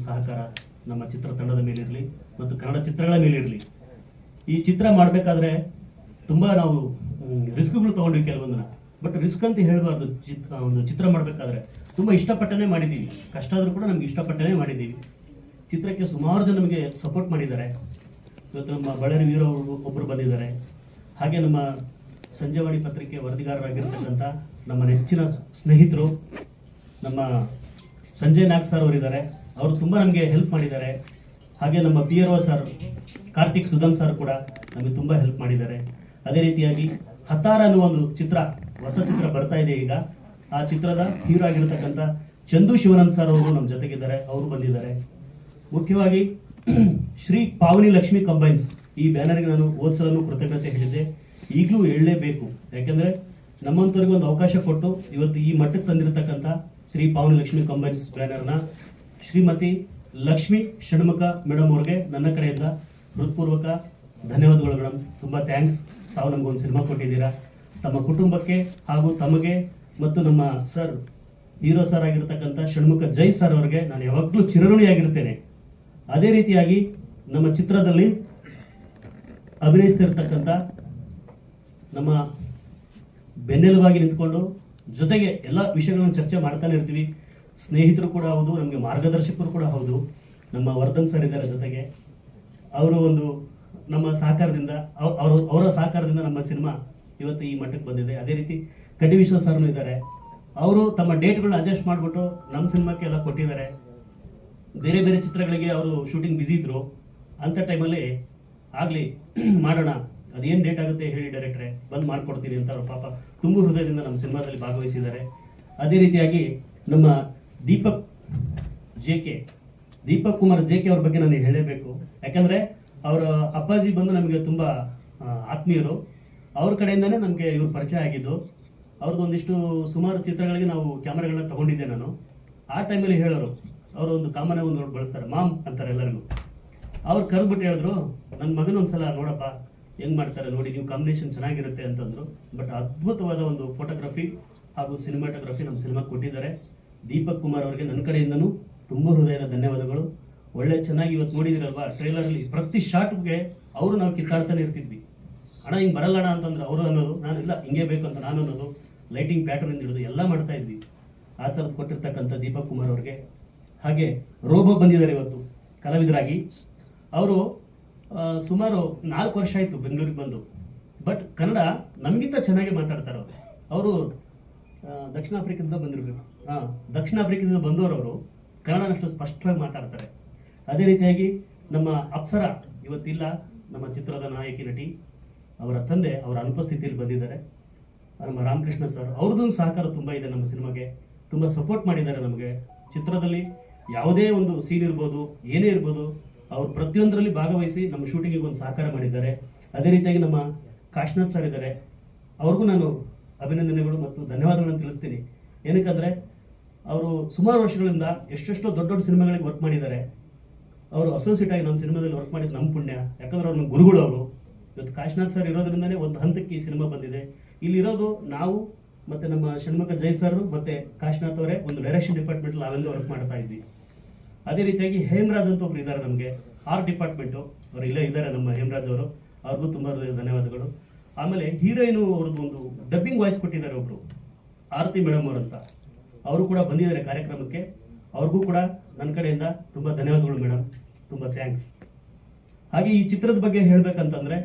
ಸಹಕಾರ ನಮ್ಮ ಚಿತ್ರತಂಡದ ಮೇಲಿರಲಿ ಮತ್ತು ಕನ್ನಡ ಚಿತ್ರಗಳ ಮೇಲಿರಲಿ. ಈ ಚಿತ್ರ ಮಾಡಬೇಕಾದ್ರೆ ತುಂಬ ನಾವು ರಿಸ್ಕ್ಗಳು ತೊಗೊಂಡ್ವಿ ಕೆಲವೊಂದನ್ನ. ಬಟ್ ರಿಸ್ಕ್ ಅಂತ ಹೇಳಬಾರ್ದು. ಚಿತ್ರ ಒಂದು ಚಿತ್ರ ಮಾಡಬೇಕಾದ್ರೆ ತುಂಬ ಇಷ್ಟಪಟ್ಟನೇ ಮಾಡಿದ್ದೀವಿ. ಕಷ್ಟ ಆದರೂ ಕೂಡ ನಮ್ಗೆ ಇಷ್ಟಪಟ್ಟನೇ ಮಾಡಿದ್ದೀವಿ. ಚಿತ್ರಕ್ಕೆ ಸುಮಾರು ಜನ ನಮಗೆ ಸಪೋರ್ಟ್ ಮಾಡಿದ್ದಾರೆ. ಇವತ್ತು ನಮ್ಮ ಬಳ್ಳಾರಿ ವೀರ ಒಬ್ಬರು ಬಂದಿದ್ದಾರೆ. ಹಾಗೆ ನಮ್ಮ ಸಂಜೆವಾಣಿ ಪತ್ರಿಕೆ ವರದಿಗಾರರಾಗಿರ್ತಕ್ಕಂಥ ನಮ್ಮ ನೆಚ್ಚಿನ ಸ್ನೇಹಿತರು ನಮ್ಮ ಸಂಜಯ್ ನಾಗ್ ಸರ್ ಅವರಿದ್ದಾರೆ. ಅವರು ತುಂಬ ನಮಗೆ ಹೆಲ್ಪ್ ಮಾಡಿದ್ದಾರೆ. ಹಾಗೆ ನಮ್ಮ P R O sir Karthik Sudhan sir ಕೂಡ ನಮಗೆ ತುಂಬ ಹೆಲ್ಪ್ ಮಾಡಿದ್ದಾರೆ. ಅದೇ ರೀತಿಯಾಗಿ ಹತಾರ ಅನ್ನುವ ಒಂದು ಚಿತ್ರ, ಹೊಸ ಚಿತ್ರ ಬರ್ತಾ ಇದೆ ಈಗ. ಆ ಚಿತ್ರದ ಹೀರೋ ಆಗಿರ್ತಕ್ಕಂಥ ಚಂದು ಶಿವನಂದ್ ಸರ್ ಅವರು ನಮ್ಮ ಜೊತೆಗಿದ್ದಾರೆ, ಅವರು ಬಂದಿದ್ದಾರೆ. ಮುಖ್ಯವಾಗಿ ಶ್ರೀ ಪಾವನಿ ಲಕ್ಷ್ಮಿ ಕಂಬೈನ್ಸ್ ಈ ಬ್ಯಾನರ್ಗೆ ನಾನು ಓದ್ಸಲನ್ನು ಕೃತಜ್ಞತೆ ಹೇಳಿದೆ. ಈಗಲೂ ಹೇಳಲೇಬೇಕು. ಯಾಕೆಂದರೆ ನಮ್ಮಂಥವ್ರಿಗೆ ಒಂದು ಅವಕಾಶ ಕೊಟ್ಟು ಇವತ್ತು ಈ ಮಟ್ಟಕ್ಕೆ ತಂದಿರತಕ್ಕಂಥ ಶ್ರೀ ಪಾವನಿ ಲಕ್ಷ್ಮಿ ಕಂಬೈನ್ಸ್ ಬ್ಯಾನರ್ನ ಶ್ರೀಮತಿ ಲಕ್ಷ್ಮಿ ಷಣ್ಮುಖ ಮೇಡಮ್ ಅವ್ರಿಗೆ ನನ್ನ ಕಡೆಯಿಂದ ಹೃತ್ಪೂರ್ವಕ ಧನ್ಯವಾದಗಳು ಮೇಡಮ್ ತುಂಬ ಥ್ಯಾಂಕ್ಸ್ ತಾವು ಒಂದು ಸಿನಿಮಾ ಕೊಟ್ಟಿದ್ದೀರಾ. ತಮ್ಮ ಕುಟುಂಬಕ್ಕೆ ಹಾಗೂ ತಮಗೆ ಮತ್ತು ನಮ್ಮ ಸರ್ ಹೀರೋ ಸರ್ ಆಗಿರ್ತಕ್ಕಂಥ ಷಣ್ಮುಖ ಜೈ ಸರ್ ಅವ್ರಿಗೆ ನಾನು ಯಾವಾಗಲೂ ಚಿರಋಣಿಯಾಗಿರ್ತೇನೆ ಅದೇ ರೀತಿಯಾಗಿ ನಮ್ಮ ಚಿತ್ರದಲ್ಲಿ ಅಭಿನಯಿಸ್ತಿರ್ತಕ್ಕಂಥ ನಮ್ಮ ಬೆನ್ನೆಲುಬಾಗಿ ನಿಂತ್ಕೊಂಡು ಜೊತೆಗೆ ಎಲ್ಲ ವಿಷಯಗಳನ್ನು ಚರ್ಚೆ ಮಾಡ್ತಾನೆ ಇರ್ತೀವಿ. ಸ್ನೇಹಿತರು ಕೂಡ ಹೌದು, ನಮಗೆ ಮಾರ್ಗದರ್ಶಕರು ಕೂಡ ಹೌದು. ನಮ್ಮ ವರ್ಧನ್ ಸರ್ ಇದ್ದಾರೆ ಜೊತೆಗೆ. ಅವರು ಒಂದು ನಮ್ಮ ಸಹಕಾರದಿಂದ, ಅವ್- ಅವರು, ಅವರ ಸಹಕಾರದಿಂದ ನಮ್ಮ ಸಿನಿಮಾ ಇವತ್ತು ಈ ಮಟ್ಟಕ್ಕೆ ಬಂದಿದೆ. ಅದೇ ರೀತಿ ಕಟಿ ವಿಶ್ವ ಸರ್ನು ಇದ್ದಾರೆ. ಅವರು ತಮ್ಮ ಡೇಟ್ಗಳನ್ನ ಅಡ್ಜಸ್ಟ್ ಮಾಡಿಬಿಟ್ಟು ನಮ್ಮ ಸಿನಿಮಾಕ್ಕೆ ಎಲ್ಲ ಕೊಟ್ಟಿದ್ದಾರೆ. ಬೇರೆ ಬೇರೆ ಚಿತ್ರಗಳಿಗೆ ಅವರು ಶೂಟಿಂಗ್ ಬ್ಯುಸಿ ಇದ್ರು. ಅಂಥ ಟೈಮಲ್ಲಿ ಆಗಲಿ, ಮಾಡೋಣ. ಅದೇನು ಡೇಟ್ ಆಗುತ್ತೆ ಹೇಳಿ ಡೈರೆಕ್ಟ್ರೆ ಬಂದು ಮಾಡಿಕೊಡ್ತೀನಿ ಅಂತ ಅವರು ಪಾಪ ತುಂಬು ಹೃದಯದಿಂದ ನಮ್ಮ ಸಿನಿಮಾದಲ್ಲಿ ಭಾಗವಹಿಸಿದ್ದಾರೆ. ಅದೇ ರೀತಿಯಾಗಿ ನಮ್ಮ Deepak J K, Deepak Kumar J K ಅವ್ರ ಬಗ್ಗೆ ನಾನು ಹೇಳಬೇಕು. ಯಾಕಂದ್ರೆ ಅವರ ಅಪ್ಪಾಜಿ ಬಂದು ನಮಗೆ ತುಂಬ ಆತ್ಮೀಯರು. ಅವ್ರ ಕಡೆಯಿಂದನೇ ನಮಗೆ ಇವ್ರ ಪರಿಚಯ ಆಗಿದ್ದು. ಅವ್ರದ್ದು ಸುಮಾರು ಚಿತ್ರಗಳಿಗೆ ನಾವು ಕ್ಯಾಮ್ರಾಗಳನ್ನ ತಗೊಂಡಿದ್ದೆ ನಾನು. ಆ ಟೈಮಲ್ಲಿ ಹೇಳೋರು, ಅವರು ಒಂದು ಕಾಮನ ಒಂದು ನೋಡಿ ಬಳಸ್ತಾರೆ, ಮಾಮ್ ಅಂತಾರೆ ಎಲ್ಲರಿಗೂ. ಅವ್ರು ಕರೆದ್ಬಿಟ್ಟು ಹೇಳಿದ್ರು ನನ್ನ ಮಗನ ಒಂದ್ಸಲ ನೋಡಪ್ಪ, ಹೆಂಗ್ ಮಾಡ್ತಾರೆ ನೋಡಿ, ನೀವು ಕಾಂಬಿನೇಷನ್ ಚೆನ್ನಾಗಿರುತ್ತೆ ಅಂತಂದ್ರು. ಬಟ್ ಅದ್ಭುತವಾದ ಒಂದು ಫೋಟೋಗ್ರಫಿ ಹಾಗೂ ಸಿನಿಮಾಟೋಗ್ರಫಿ ನಮ್ಮ ಸಿನಿಮಾ ಕೊಟ್ಟಿದ್ದಾರೆ. ದೀಪಕ್ ಕುಮಾರ್ ಅವರಿಗೆ ನನ್ನ ಕಡೆಯಿಂದನೂ ತುಂಬ ಹೃದಯದ ಧನ್ಯವಾದಗಳು. ಒಳ್ಳೆ ಚೆನ್ನಾಗಿ ಇವತ್ತು ನೋಡಿದಿರಲ್ವಾ ಟ್ರೈಲರಲ್ಲಿ? ಪ್ರತಿ ಶಾಟ್ಗೆ ಅವರು ನಾವು ಕಿತ್ತಾಡ್ತಾನೆ ಇರ್ತಿದ್ವಿ. ಹಣ ಹಿಂಗೆ ಬರಲ್ಲಣ ಅಂತಂದ್ರೆ ಅವರು ಅನ್ನೋದು, ನಾನು ಇಲ್ಲ, ಹಿಂಗೆ ಬೇಕು ಅಂತ ನಾನು ಅನ್ನೋದು, ಲೈಟಿಂಗ್ ಪ್ಯಾಟರ್ನ್ ಹಿಡಿದು ಎಲ್ಲ ಮಾಡ್ತಾ ಇದ್ವಿ. ಆ ಥರದ್ದು ಕೊಟ್ಟಿರ್ತಕ್ಕಂಥ ದೀಪಕ್ ಕುಮಾರ್ ಅವ್ರಿಗೆ. ಹಾಗೆ ರೋಬೋ ಬಂದಿದ್ದಾರೆ ಇವತ್ತು, ಕಲಾವಿದರಾಗಿ. ಅವರು ಸುಮಾರು ನಾಲ್ಕು ವರ್ಷ ಆಯಿತು ಬೆಂಗಳೂರಿಗೆ ಬಂದು. ಬಟ್ ಕನ್ನಡ ನಮಗಿಂತ ಚೆನ್ನಾಗಿ ಮಾತಾಡ್ತಾರೆ ಅವರು ಅವರು ದಕ್ಷಿಣ ಆಫ್ರಿಕಾದಿಂದ ಬಂದಿರಬೇಕು ದಕ್ಷಿಣ ಆಫ್ರಿಕಾದಿಂದ ಬಂದವರು ಅವರು ಕನ್ನಡನಷ್ಟು ಸ್ಪಷ್ಟವಾಗಿ ಮಾತಾಡ್ತಾರೆ. ಅದೇ ರೀತಿಯಾಗಿ ನಮ್ಮ ಅಪ್ಸರ ಇವತ್ತಿಲ್ಲ, ನಮ್ಮ ಚಿತ್ರದ ನಾಯಕಿ ನಟಿ, ಅವರ ತಂದೆ ಅವರ ಅನುಪಸ್ಥಿತಿಯಲ್ಲಿ ಬಂದಿದ್ದಾರೆ. ನಮ್ಮ ರಾಮಕೃಷ್ಣ ಸರ್ ಅವ್ರದ್ದು ಸಹಕಾರ ತುಂಬ ಇದೆ ನಮ್ಮ ಸಿನಿಮಾಗೆ. ತುಂಬ ಸಪೋರ್ಟ್ ಮಾಡಿದ್ದಾರೆ ನಮಗೆ. ಚಿತ್ರದಲ್ಲಿ ಯಾವುದೇ ಒಂದು ಸೀನ್ ಇರ್ಬೋದು, ಏನೇ ಇರ್ಬೋದು, ಅವ್ರು ಪ್ರತಿಯೊಂದರಲ್ಲಿ ಭಾಗವಹಿಸಿ ನಮ್ಮ ಶೂಟಿಂಗಿಗೆ ಒಂದು ಸಹಕಾರ ಮಾಡಿದ್ದಾರೆ. ಅದೇ ರೀತಿಯಾಗಿ ನಮ್ಮ ಕಾಶ್ನಾಥ್ ಸರ್ ಇದ್ದಾರೆ. ಅವ್ರಿಗೂ ನಾನು ಅಭಿನಂದನೆಗಳು ಮತ್ತು ಧನ್ಯವಾದಗಳನ್ನು ತಿಳಿಸ್ತೀನಿ. ಏನಕ್ಕಂದ್ರೆ ಅವರು ಸುಮಾರು ವರ್ಷಗಳಿಂದ ಎಷ್ಟೆಷ್ಟೋ ದೊಡ್ಡ ದೊಡ್ಡ ಸಿನಿಮಾಗಳಿಗೆ ವರ್ಕ್ ಮಾಡಿದ್ದಾರೆ. ಅವರು ಅಸೋಸಿಯೇಟ್ ಆಗಿ ನಮ್ಮ ಸಿನಿಮಾದಲ್ಲಿ ವರ್ಕ್ ಮಾಡಿದ್ದು ನಮ್ಮ ಪುಣ್ಯ. ಯಾಕಂದ್ರೆ ಅವ್ರನ್ನ ಗುರುಗಳು ಅವರು. ಇವತ್ತು ಕಾಶಿನಾಥ್ ಸರ್ ಇರೋದ್ರಿಂದಲೇ ಒಂದು ಹಂತಕ್ಕೆ ಈ ಸಿನಿಮಾ ಬಂದಿದೆ. ಇಲ್ಲಿರೋದು ನಾವು ಮತ್ತೆ ನಮ್ಮ ಷಣ್ಮುಖ ಜೈ ಸರ್ ಮತ್ತೆ ಕಾಶಿನಾಥ್ ಅವರೇ ಒಂದು ಡೈರೆಕ್ಷನ್ ಡಿಪಾರ್ಟ್ಮೆಂಟ್ ನಾವೆಲ್ಲ ವರ್ಕ್ ಮಾಡ್ತಾ ಇದ್ವಿ. ಅದೇ ರೀತಿಯಾಗಿ ಹೇಮರಾಜ್ ಅಂತ ಒಬ್ರು ಇದ್ದಾರೆ ನಮಗೆ. ಆರ್ಟ್ ಡಿಪಾರ್ಟ್ಮೆಂಟು ಅವರು ಇಲ್ಲೇ ಇದ್ದಾರೆ ನಮ್ಮ ಹೇಮರಾಜ್ ಅವರು. ಅವ್ರಿಗೂ ತುಂಬ ಧನ್ಯವಾದಗಳು. ಆಮೇಲೆ ಹೀರೋಯಿನು ಅವ್ರದ್ದು ಒಂದು ಡಬ್ಬಿಂಗ್ ವಾಯ್ಸ್ ಕೊಟ್ಟಿದ್ದಾರೆ ಒಬ್ರು. ಆರತಿ ಮೇಡಮ್ ಅವರು ಅಂತ. ಅವರು ಕೂಡ ಬಂದಿದ್ದಾರೆ ಕಾರ್ಯಕ್ರಮಕ್ಕೆ. ಅವ್ರಿಗೂ ಕೂಡ ನನ್ನ ಕಡೆಯಿಂದ ತುಂಬ ಧನ್ಯವಾದಗಳು ಮೇಡಮ್ ತುಂಬ ಥ್ಯಾಂಕ್ಸ್ ಹಾಗೆ ಈ ಚಿತ್ರದ ಬಗ್ಗೆ ಹೇಳ್ಬೇಕಂತಂದ್ರೆ,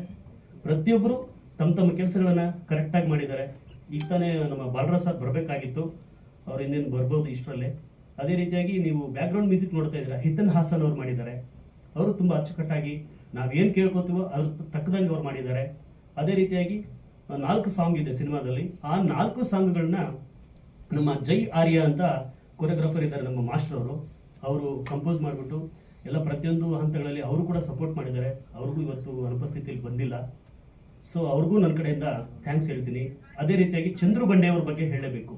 ಪ್ರತಿಯೊಬ್ಬರು ತಮ್ಮ ತಮ್ಮ ಕೆಲಸಗಳನ್ನು ಕರೆಕ್ಟಾಗಿ ಮಾಡಿದ್ದಾರೆ. ಈಗ ತಾನೇ ನಮ್ಮ ಬಾಲರಾಜ್ ಸರ್ ಬರಬೇಕಾಗಿತ್ತು. ಅವ್ರು ಇನ್ನೇನು ಬರ್ಬೋದು ಇಷ್ಟರಲ್ಲೇ. ಅದೇ ರೀತಿಯಾಗಿ ನೀವು ಬ್ಯಾಕ್ಗ್ರೌಂಡ್ ಮ್ಯೂಸಿಕ್ ನೋಡ್ತಾ ಇದ್ದೀರಾ, ಹಿತನ್ ಹಾಸನ್ ಅವ್ರು ಮಾಡಿದ್ದಾರೆ. ಅವರು ತುಂಬ ಅಚ್ಚುಕಟ್ಟಾಗಿ ನಾವೇನು ಕೇಳ್ಕೊತೀವೋ ಅದ್ರ ತಕ್ಕದಂಗೆ ಅವ್ರು ಮಾಡಿದ್ದಾರೆ. ಅದೇ ರೀತಿಯಾಗಿ ನಾಲ್ಕು ಸಾಂಗ್ ಇದೆ ಸಿನಿಮಾದಲ್ಲಿ. ಆ ನಾಲ್ಕು ಸಾಂಗ್ಗಳನ್ನ ನಮ್ಮ ಜೈ ಆರ್ಯ ಅಂತ ಕೊರಿಯೋಗ್ರಾಫರ್ ಇದ್ದಾರೆ ನಮ್ಮ ಮಾಸ್ಟರ್ ಅವರು. ಅವರು ಕಂಪೋಸ್ ಮಾಡಿಬಿಟ್ಟು ಎಲ್ಲ ಪ್ರತಿಯೊಂದು ಹಂತಗಳಲ್ಲಿ ಅವರು ಕೂಡ ಸಪೋರ್ಟ್ ಮಾಡಿದ್ದಾರೆ. ಅವ್ರಿಗೂ ಇವತ್ತು ಅನುಪಸ್ಥಿತಿಯಲ್ಲಿ ಬಂದಿಲ್ಲ. ಸೊ ಅವ್ರಿಗೂ ನನ್ನ ಕಡೆಯಿಂದ ಥ್ಯಾಂಕ್ಸ್ ಹೇಳ್ತೀನಿ. ಅದೇ ರೀತಿಯಾಗಿ ಚಂದ್ರು ಬಂಡೆ ಅವ್ರ ಬಗ್ಗೆ ಹೇಳಬೇಕು.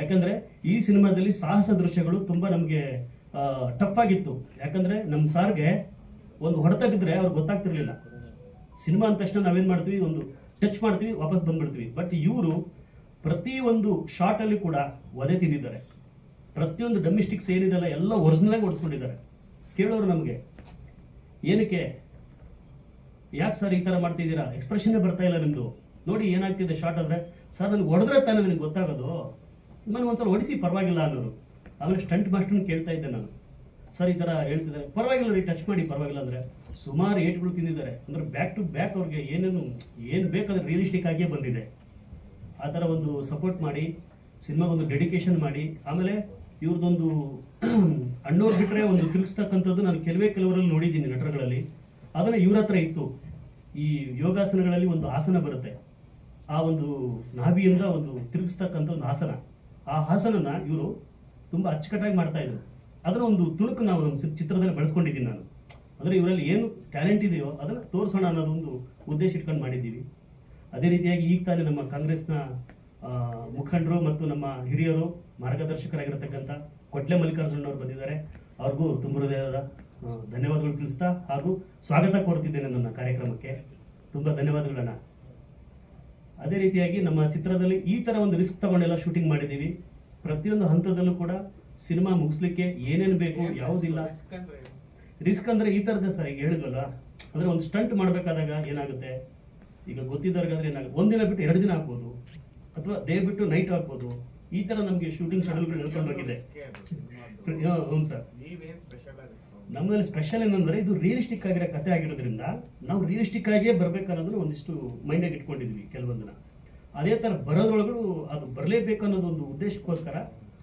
ಯಾಕಂದ್ರೆ ಈ ಸಿನಿಮಾದಲ್ಲಿ ಸಾಹಸ ದೃಶ್ಯಗಳು ತುಂಬಾ ನಮಗೆ ಟಫ್ ಆಗಿತ್ತು. ಯಾಕಂದ್ರೆ ನಮ್ಮ ಸಾರ್ಗೆ ಒಂದು ಹೊಡೆತ ಬಿದ್ದರೆ ಅವ್ರಿಗೆ ಗೊತ್ತಾಗ್ತಿರ್ಲಿಲ್ಲ. ಸಿನಿಮಾ ಅಂದ ತಕ್ಷಣ ನಾವೇನು ಮಾಡ್ತೀವಿ? ಒಂದು ಟಚ್ ಮಾಡ್ತೀವಿ, ವಾಪಸ್ ಬಂದ್ಬಿಡ್ತೀವಿ. ಬಟ್ ಇವರು ಪ್ರತಿ ಒಂದು ಶಾರ್ಟ್ ಅಲ್ಲಿ ಕೂಡ ಒದೆ ತಿಂದಿದ್ದಾರೆ ಪ್ರತಿಯೊಂದು ಡೊಮೆಸ್ಟಿಕ್ಸ್ ಏನಿದೆಲ್ಲ ಎಲ್ಲ ಒರಿಜಿನಲ್ ಆಗಿ ಓಡಿಸ್ಕೊಂಡಿದ್ದಾರೆ ಕೇಳೋರು ನಮಗೆ, ಏನಕ್ಕೆ? ಯಾಕೆ ಸರ್ ಈ ಥರ ಮಾಡ್ತಿದ್ದೀರಾ? ಎಕ್ಸ್ಪ್ರೆಷನ್ ಬರ್ತಾ ಇಲ್ಲ ನಿಮ್ದು. ನೋಡಿ ಏನಾಗ್ತಿದೆ ಶಾರ್ಟ್ ಅಂದ್ರೆ ಸರ್ ನನಗೆ ಹೊಡೆದ್ರೆ ತಾನೇ ನನಗೆ ಗೊತ್ತಾಗೋದು. ನನಗೆ ಒಂದ್ಸಲ ಹೊಡಿಸಿ, ಪರವಾಗಿಲ್ಲ ಅನ್ನೋರು. ಆಮೇಲೆ ಸ್ಟಂಟ್ ಮಾಸ್ಟರ್ನ ಕೇಳ್ತಾ ಇದ್ದೆ ನಾನು. ಸರ್ ಈ ತರ ಹೇಳ್ತಿದ್ದಾರೆ. ಪರವಾಗಿಲ್ಲ ರೀ ಟಚ್ ಮಾಡಿ, ಪರವಾಗಿಲ್ಲ ಅಂದ್ರೆ. ಸುಮಾರು ಏಟ್ಗಳು ತಿಂದಿದ್ದಾರೆ. ಅಂದ್ರೆ ಬ್ಯಾಕ್ ಟು ಬ್ಯಾಕ್ ಅವ್ರಿಗೆ ಏನೇನು, ಏನು ಬೇಕಾದ್ರೆ ರಿಯಲಿಸ್ಟಿಕ್ ಆಗಿಯೇ ಬಂದಿದೆ. ಆ ಥರ ಒಂದು ಸಪೋರ್ಟ್ ಮಾಡಿ ಸಿನಿಮಾಗೊಂದು ಡೆಡಿಕೇಶನ್ ಮಾಡಿ, ಆಮೇಲೆ ಇವ್ರದ್ದೊಂದು ಅಣ್ಣವ್ರು ಬಿಟ್ರೆ ಒಂದು ತಿರುಗಿಸ್ತಕ್ಕಂಥದ್ದು ನಾನು ಕೆಲವೇ ಕೆಲವರಲ್ಲಿ ನೋಡಿದ್ದೀನಿ ನಟರುಗಳಲ್ಲಿ. ಅದನ್ನ ಇವ್ರ ಹತ್ರ ಇತ್ತು. ಈ ಯೋಗಾಸನಗಳಲ್ಲಿ ಒಂದು ಆಸನ ಬರುತ್ತೆ. ಆ ಒಂದು ನಾಭಿಯಿಂದ ಒಂದು ತಿರುಗಿಸ್ತಕ್ಕಂಥ ಒಂದು ಆಸನ. ಆ ಆಸನನ ಇವರು ತುಂಬಾ ಅಚ್ಚುಕಟ್ಟಾಗಿ ಮಾಡ್ತಾ ಇದ್ರು. ಅದರ ಒಂದು ತುಣುಕು ನಾವು ನಮ್ಮ ಚಿತ್ರದಲ್ಲಿ ಬಳಸ್ಕೊಂಡಿದ್ದೀನಿ ನಾನು. ಅಂದರೆ ಇವರಲ್ಲಿ ಏನು ಟ್ಯಾಲೆಂಟ್ ಇದೆಯೋ ಅದನ್ನ ತೋರಿಸೋಣ ಅನ್ನೋದೊಂದು ಉದ್ದೇಶ ಇಟ್ಕೊಂಡು ಮಾಡಿದ್ದೀವಿ. ಅದೇ ರೀತಿಯಾಗಿ ಈಗ ತಾನೇ ನಮ್ಮ ಕಾಂಗ್ರೆಸ್ನ ಆ, ಮುಖಂಡರು ಮತ್ತು ನಮ್ಮ ಹಿರಿಯರು ಮಾರ್ಗದರ್ಶಕರಾಗಿರತಕ್ಕಂಥ ಕೊಟ್ಲೆ ಮಲ್ಲಿಕಾರ್ಜುನ್ ಅವರು ಬಂದಿದ್ದಾರೆ. ಅವ್ರಿಗೂ ತುಂಬ ಹೃದಯದ ಧನ್ಯವಾದಗಳು ತಿಳಿಸ್ತಾ ಹಾಗೂ ಸ್ವಾಗತ ಕೋರ್ತಿದ್ದೇನೆ ನನ್ನ ಕಾರ್ಯಕ್ರಮಕ್ಕೆ. ತುಂಬಾ ಧನ್ಯವಾದಗಳನ್ನ ಅದೇ ರೀತಿಯಾಗಿ ನಮ್ಮ ಚಿತ್ರದಲ್ಲಿ ಈ ತರ ಒಂದು ರಿಸ್ಕ್ ತಗೊಂಡೆಲ್ಲ ಶೂಟಿಂಗ್ ಮಾಡಿದ್ದೀವಿ. ಪ್ರತಿಯೊಂದು ಹಂತದಲ್ಲೂ ಕೂಡ ಸಿನಿಮಾ ಮುಗಿಸ್ಲಿಕ್ಕೆ ಏನೇನು ಬೇಕು ಯಾವುದಿಲ್ಲ. ರಿಸ್ಕ್ ಅಂದ್ರೆ ಈ ತರದ ಸರ್ ಈಗ ಹೇಳಿದ್ವಲ್ಲ ಅಂದ್ರೆ ಒಂದು ಸ್ಟಂಟ್ ಮಾಡ್ಬೇಕಾದಾಗ ಏನಾಗುತ್ತೆ? ಈಗ ಗೊತ್ತಿದ್ದವ್ರಿಗಾದ್ರೆ ಏನಾಗುತ್ತೆ ಒಂದಿನ ಬಿಟ್ಟು ಎರಡು ದಿನ ಹಾಕ್ಬೋದು. ಅಥವಾ ಡೇ ಬಿಟ್ಟು ನೈಟ್ ಹಾಕ್ಬೋದು. ಈ ತರ ನಮಗೆ ಶೂಟಿಂಗ್ ಶೆಡ್ಯೂಲ್ಗಳು ಹೇಳ್ಕೊಂಡು ಹೋಗಿದೆ. ಹ್ಞೂ ಸರ್. ನಮ್ಮಲ್ಲಿ ಸ್ಪೆಷಲ್ ಏನಂದ್ರೆ ಇದು ರಿಯಲಿಸ್ಟಿಕ್ ಆಗಿರೋ ಕಥೆ ಆಗಿರೋದ್ರಿಂದ ನಾವು ರಿಯಲಿಸ್ಟಿಕ್ ಆಗಿಯೇ ಬರ್ಬೇಕನ್ನೋದನ್ನ ಒಂದಿಷ್ಟು ಮೈಂಡಾಗಿ ಇಟ್ಕೊಂಡಿದ್ವಿ ಕೆಲವೊಂದನ್ನ ಅದೇ ತರ ಬರೋದ್ರೊಳಗೂ ಅದು ಬರಲೇಬೇಕು ಅನ್ನೋದೊಂದು ಉದ್ದೇಶಕ್ಕೋಸ್ಕರ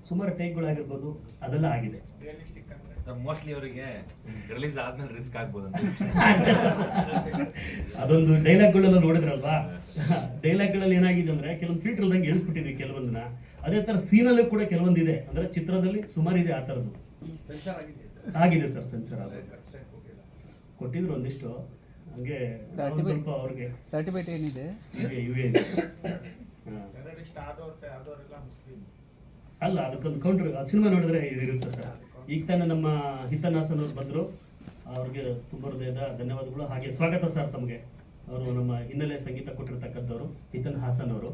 ಸುಮಾರು ಟೇಕ್ಗಳಾಗಿರ್ಬೋದು ಅದೆಲ್ಲ ಆಗಿದೆ. ಅಂದ್ರೆ ಮೋಸ್ಟ್ಲಿ ಅವರಿಗೆ ರಿಲೀಸ್ ಆದ್ಮೇಲೆ ರಿಸ್ಕ್ ಆಗ್ಬೋದು ಅಂತ ಅದೊಂದು ಡೈಲಾಗ್ಗಳೆಲ್ಲ ನೋಡಿದ್ರಲ್ವಾ? ಡೈಲಾಗ್ಗಳಲ್ಲಿ ಏನಾಗಿದೆ ಅಂದ್ರೆ ಕೆಲವೊಂದು ಫಿಲ್ಟರ್ ಇಲ್ದಂಗೆ ಎಳ್ಸ್ಬಿಟ್ಟಿದ್ವಿ ಕೆಲವೊಂದನ್ನ ಅದೇ ತರ ಸೀನಲ್ಲೂ ಕೂಡ ಕೆಲವೊಂದಿದೆ ಅಂದ್ರೆ ಚಿತ್ರದಲ್ಲಿ ಸುಮಾರು ಇದೆ ಆ ತರದ್ದು. ಆಗಿದೆ. ಸರ್ ಸೆನ್ಸರ್ ಕೊಟ್ಟಿದ್ರು ಒಂದಿಷ್ಟು. ಹಂಗೆ ಸ್ವಲ್ಪ ಅವ್ರಿಗೆ ಸರ್ಟಿಫಿಕೇಟ್ ಏನಿದೆ? ಇವೆ ಅಲ್ಲ ಅದಕ್ಕೊಂದು ಕೌಂಟರ್ ಸಿನಿಮಾ ನೋಡಿದ್ರೆ ಇರುತ್ತೆ ಸರ್. ಈಗ ತಾನೇ ನಮ್ಮ ಹಿತನಾಸನ್ ಅವ್ರು ಬಂದರು. ಅವ್ರಿಗೆ ತುಂಬ ಹೃದಯದ ಧನ್ಯವಾದಗಳು. ಹಾಗೆ ಸ್ವಾಗತ ಸರ್ ತಮಗೆ. ಅವರು ನಮ್ಮ ಹಿನ್ನೆಲೆ ಸಂಗೀತ ಕೊಟ್ಟಿರ್ತಕ್ಕಂಥವ್ರು ಹಿತನ್ ಹಾಸನ್ ಅವರು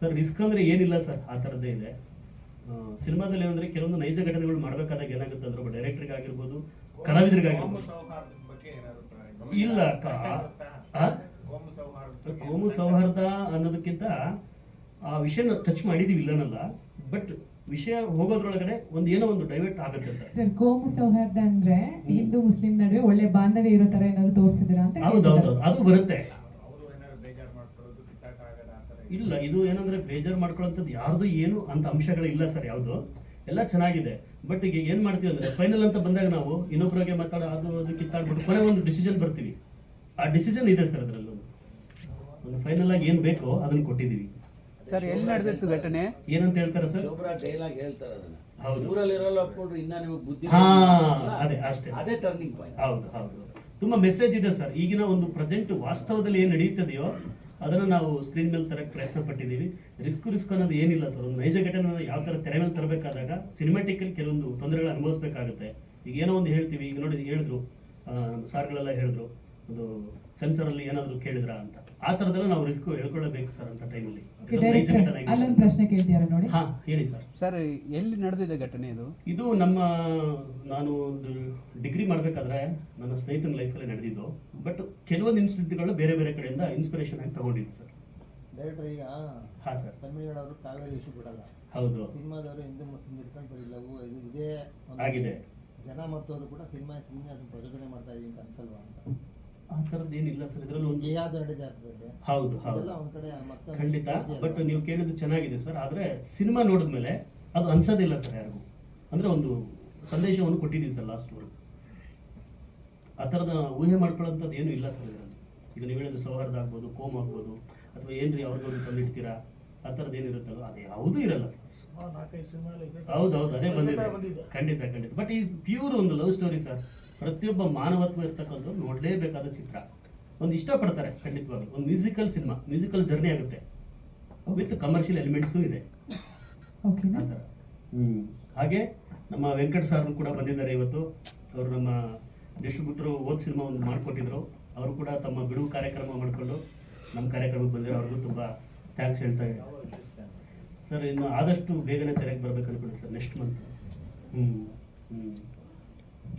ಸರ್ ರಿಸ್ಕ್ ಅಂದ್ರೆ ಏನಿಲ್ಲ ಸರ್? ಆ ಥರದ್ದೇ ಇದೆ. ಸಿನಿಮಾದಲ್ಲಿ ಏನಂದ್ರೆ ಕೆಲವೊಂದು ನೈಜ ಘಟನೆಗಳು ಮಾಡಬೇಕಾದಾಗ ಏನಾಗುತ್ತೆ ಅಂದ್ರೆ ಒಬ್ಬ ಡೈರೆಕ್ಟರ್ಗೆ ಆಗಿರ್ಬೋದು ಕಲಾವಿದರಿಗಾಗಿರ್ಬೋದು. ಇಲ್ಲ ಕೋಮು ಸೌಹಾರ್ದ ಅನ್ನೋದಕ್ಕಿಂತ ಆ ವಿಷಯನ ಟಚ್ ಮಾಡಿದೀವಿ ಇಲ್ಲನಲ್ಲ. ಬಟ್ ವಿಷಯ ಹೋಗೋದ್ರೊಳಗಡೆ ಒಂದು ಏನೋ ಒಂದು ಡೈವರ್ಟ್ ಆಗುತ್ತೆ ಸರ್. ಸರ್ ಕೋಮು ಸೌಹಾರ್ದ ಅಂದ್ರೆ ಹಿಂದೂ ಮುಸ್ಲಿಂ ನಡುವೆ ಒಳ್ಳೆ ಬಾಂಧವ್ಯ ಇರೋ ತರ ಏನಾದ್ರು ತೋರಿಸಿದಿರಾ ಅಂತ ಹೌದು ಅದು ಬರುತ್ತೆ. ಇಲ್ಲ ಇದು ಏನಂದ್ರೆ ಬೇಜಾರು ಮಾಡ್ಕೊಳ್ಳೋಂಥದ್ದು ಯಾರ್ದು ಏನು ಅಂತ ಅಂಶಗಳು ಇಲ್ಲ ಸರ್ ಯಾವುದು. ಎಲ್ಲ ಚೆನ್ನಾಗಿದೆ. ಬಟ್ ಈಗ ಏನ್ ಮಾಡ್ತೀವಿ ಅಂದ್ರೆ ಫೈನಲ್ ಅಂತ ಬಂದಾಗ ನಾವು ಇನ್ನೊಬ್ಬರಿಗೆ ಮಾತಾಡೋ ಅದು ಅದು ಕಿತ್ತಾಡ್ಬಿಟ್ಟು ಕೊನೆ ಒಂದು ಡಿಸಿಷನ್ ಬರ್ತೀವಿ. ಆ ಡಿಸಿಷನ್ ಇದೆ ಸರ್ ಅದರಲ್ಲೂ ಒಂದು ಫೈನಲ್ ಆಗಿ ಏನ್ ಬೇಕೋ ಅದನ್ನ ಕೊಟ್ಟಿದೀವಿ ಸರ್ ಎಲ್ಲಿ ನಡೆದಿತ್ತು ಘಟನೆ? ಏನಂತ ಹೇಳ್ತಾರೆ ಸರ್? ಶೋಭ್ರಾ ಡೈಲಾಗ್ ಹೇಳ್ತಾರೆ ಅದನ್ನ. ಹೌದು. ಊರಲ್ಲಿರೋಲ್ಲ ಒಪ್ಕೊಂಡ್ರು ಇನ್ನ ನಿಮಗೆ ಬುದ್ಧಿ ಹಾ, ಅದೇ, ಅಷ್ಟೇ. ಅದೇ ಟರ್ನಿಂಗ್ ಪಾಯಿಂಟ್ ಹೌದು ಹೌದು. ತುಂಬಾ ಮೆಸೇಜ್ ಇದೆ ಸರ್. ಈಗಿನ ಒಂದು ಪ್ರೆಸೆಂಟ್ ವಾಸ್ತವದಲ್ಲಿ ಏನ್ ನಡೀತದೆಯೋ ಅದನ್ನ ನಾವು ಸ್ಕ್ರೀನ್ ಮೇಲೆ ತರಕ್ಕೆ ಪ್ರಯತ್ನ ಪಟ್ಟಿದ್ದೀವಿ. ರಿಸ್ಕ್ ರಿಸ್ಕ್ ಅನ್ನೋದು ಏನಿಲ್ಲ ಸರ್. ಒಂದು ನೈಜ ಘಟನೆ ಯಾವ ತರ ತೆರೆ ಮೇಲೆ ತರಬೇಕಾದಾಗ ಸಿನಿಮಾಟಿಕ್ ಅಲ್ಲಿ ಕೆಲವೊಂದು ತೊಂದರೆಗಳು ಅನುಭವಿಸ್ಬೇಕಾಗುತ್ತೆ. ಈಗ ಏನೋ ಒಂದು ಹೇಳ್ತೀವಿ. ಈಗ ನೋಡಿ ಹೇಳಿದ್ರು. ಆ, ನಮ್ಮ ಸಾರ್ಗಳೆಲ್ಲ ಹೇಳಿದ್ರು. ಒಂದು ಸೆನ್ಸರ್ ಅಲ್ಲಿ ಏನಾದ್ರು ಕೇಳಿದ್ರ ಅಂತ. ಆ ಥರದೆಲ್ಲ ನಾವು ರಿಸ್ಕ್ ಹೇಳ್ಕೊಳ್ಳಬೇಕು ಸರ್ ಅಂತ ಟೈಮಲ್ಲಿ ಅಲ್ಲೊಂದು ಪ್ರಶ್ನೆ ಕೇಳ್ತೀರಾ ನೋಡಿ. ಹಾ ಹೇಳಿ ಸರ್ ಸರ್ ಎಲ್ಲಿ ನಡೆದಿದೆ ಘಟನೆ ಇದು? ಇದು ನಮ್ಮ ನಾನು ಒಂದು ಡಿಗ್ರಿ ಮಾಡಬೇಕಾದ್ರೆ ನನ್ನ ಸ್ನೇಹಿತನ ಲೈಫಲ್ಲಿ ನಡೆದಿದ್ದು. ಬಟ್ ಕೆಲವೊಂದು ಇನ್ಸ್ಟಿಟ್ಯೂಟ್ಗಳು ಬೇರೆ ಬೇರೆ ಕಡೆಯಿಂದ ಇನ್ಸ್ಪಿರೇಷನ್ ಆಗಿ ತಗೊಂಡಿದ್ದು ಸರ್ ಡೈರೆಕ್ಟರ್ ಈಗ ಹಾ ಸರ್ ತಮಿಳುನಾಡವರು ಕಾವೇರಿ ಇಶ್ಯೂ ಬಿಡಲ್ಲ ಹೌದು. ಸಿನಿಮಾದವರು ಹಿಂದೂ ಮುಸ್ಲಿಂ ಇಟ್ಕೊಂಡು ಬರೀ ಲವ್ ಇದು ಇದೇ ಆಗಿದೆ. ಜನ ಮತ್ತವರು ಕೂಡ ಸಿನಿಮಾ ಸಿನಿಮಾ ಅದನ್ನು ಪ್ರಚೋದನೆ ಮಾಡ್ತಾ ಇದೀವಿ ಅಂತ ಅನ್ಸಲ್ವಾ ಅಂತ. ಆ ಥರದ್ದು ಏನಿಲ್ಲ ಸರ್ ಇದರಲ್ಲಿ ಒಂದು ಹೌದು ಹೌದು. ಖಂಡಿತ? ಬಟ್ ನೀವು ಕೇಳಿದ್ದು ಚೆನ್ನಾಗಿದೆ ಸರ್. ಆದ್ರೆ ಸಿನಿಮಾ ನೋಡಿದ್ಮೇಲೆ ಅದು ಅನ್ಸೋದಿಲ್ಲ ಸರ್ ಯಾರಿಗೂ. ಅಂದ್ರೆ ಒಂದು ಸಂದೇಶವನ್ನು ಕೊಟ್ಟಿದ್ದೀವಿ ಸರ್ ಲಾಸ್ಟ್ ವರ್ಗು ಆ ಥರದ ಊಹೆ ಮಾಡ್ಕೊಳ್ಳೋಂಥದ್ದು ಏನೂ ಇಲ್ಲ ಸರ್ ಇದರಲ್ಲಿ. ಈಗ ನೀವು ಹೇಳಿದ್ರು ಸೌಹಾರ್ದ ಆಗ್ಬೋದು ಕೋಮ್ ಆಗ್ಬೋದು ಅಥವಾ ಏನ್ರಿ ಅವ್ರಿಗೊಂದು ತಂದಿಡ್ತೀರಾ? ಆ ಥರದ್ದು ಏನಿರುತ್ತಲ್ಲ ಅದು ಯಾವುದೂ ಇರಲ್ಲ ಸರ್. ಹೌದೌದು ಅದೇ ಬಂದಿದೆ. ಬಂದಿದೆ. ಖಂಡಿತ ಖಂಡಿತ. ಬಟ್ ಈ ಪ್ಯೂರ್ ಒಂದು ಲವ್ ಸ್ಟೋರಿ ಸರ್ ಪ್ರತಿಯೊಬ್ಬ ಮಾನವತ್ವ ಇರ್ತಕ್ಕಂಥವ್ರು ನೋಡಲೇಬೇಕಾದ ಚಿತ್ರ. ಒಂದು ಇಷ್ಟಪಡ್ತಾರೆ ಖಂಡಿತವಾಗಿ ಒಂದು ಮ್ಯೂಸಿಕಲ್ ಸಿನಿಮಾ ಮ್ಯೂಸಿಕಲ್ ಜರ್ನಿ ಆಗುತ್ತೆ. ವಿತ್ ಕಮರ್ಷಿಯಲ್ ಎಲಿಮೆಂಟ್ಸು ಇದೆ. ಹಾಗೆ ನಮ್ಮ ವೆಂಕಟ್ ಸರ್ ಕೂಡ ಬಂದಿದ್ದಾರೆ ಇವತ್ತು. ಅವರು ನಮ್ಮ ಡಿಸ್ಟ್ರಿಬ್ಯೂಟರ್ ಓದ್ ಸಿನಿಮಾ ಒಂದು ಮಾಡಿಕೊಟ್ಟಿದ್ರು. ಅವರು ಕೂಡ ತಮ್ಮ ಬಿಡುವು ಕಾರ್ಯಕ್ರಮ ಮಾಡಿಕೊಂಡು ನಮ್ಮ ಕಾರ್ಯಕ್ರಮಕ್ಕೆ ಬಂದಿರೋ ಅವ್ರಿಗೂ ತುಂಬ ಥ್ಯಾಂಕ್ಸ್ ಹೇಳ್ತಾ ಇದ್ದಾರೆ ಸರ್ ಇನ್ನು ಆದಷ್ಟು ಬೇಗನೆ ತೆರೆಗೆ ಬರ್ಬೇಕು ಅನ್ಕೊಳ್ಳಿ ಸರ್ ನೆಕ್ಸ್ಟ್ ಮಂತ್ ಹ್ಮ್ ಹ್ಞೂ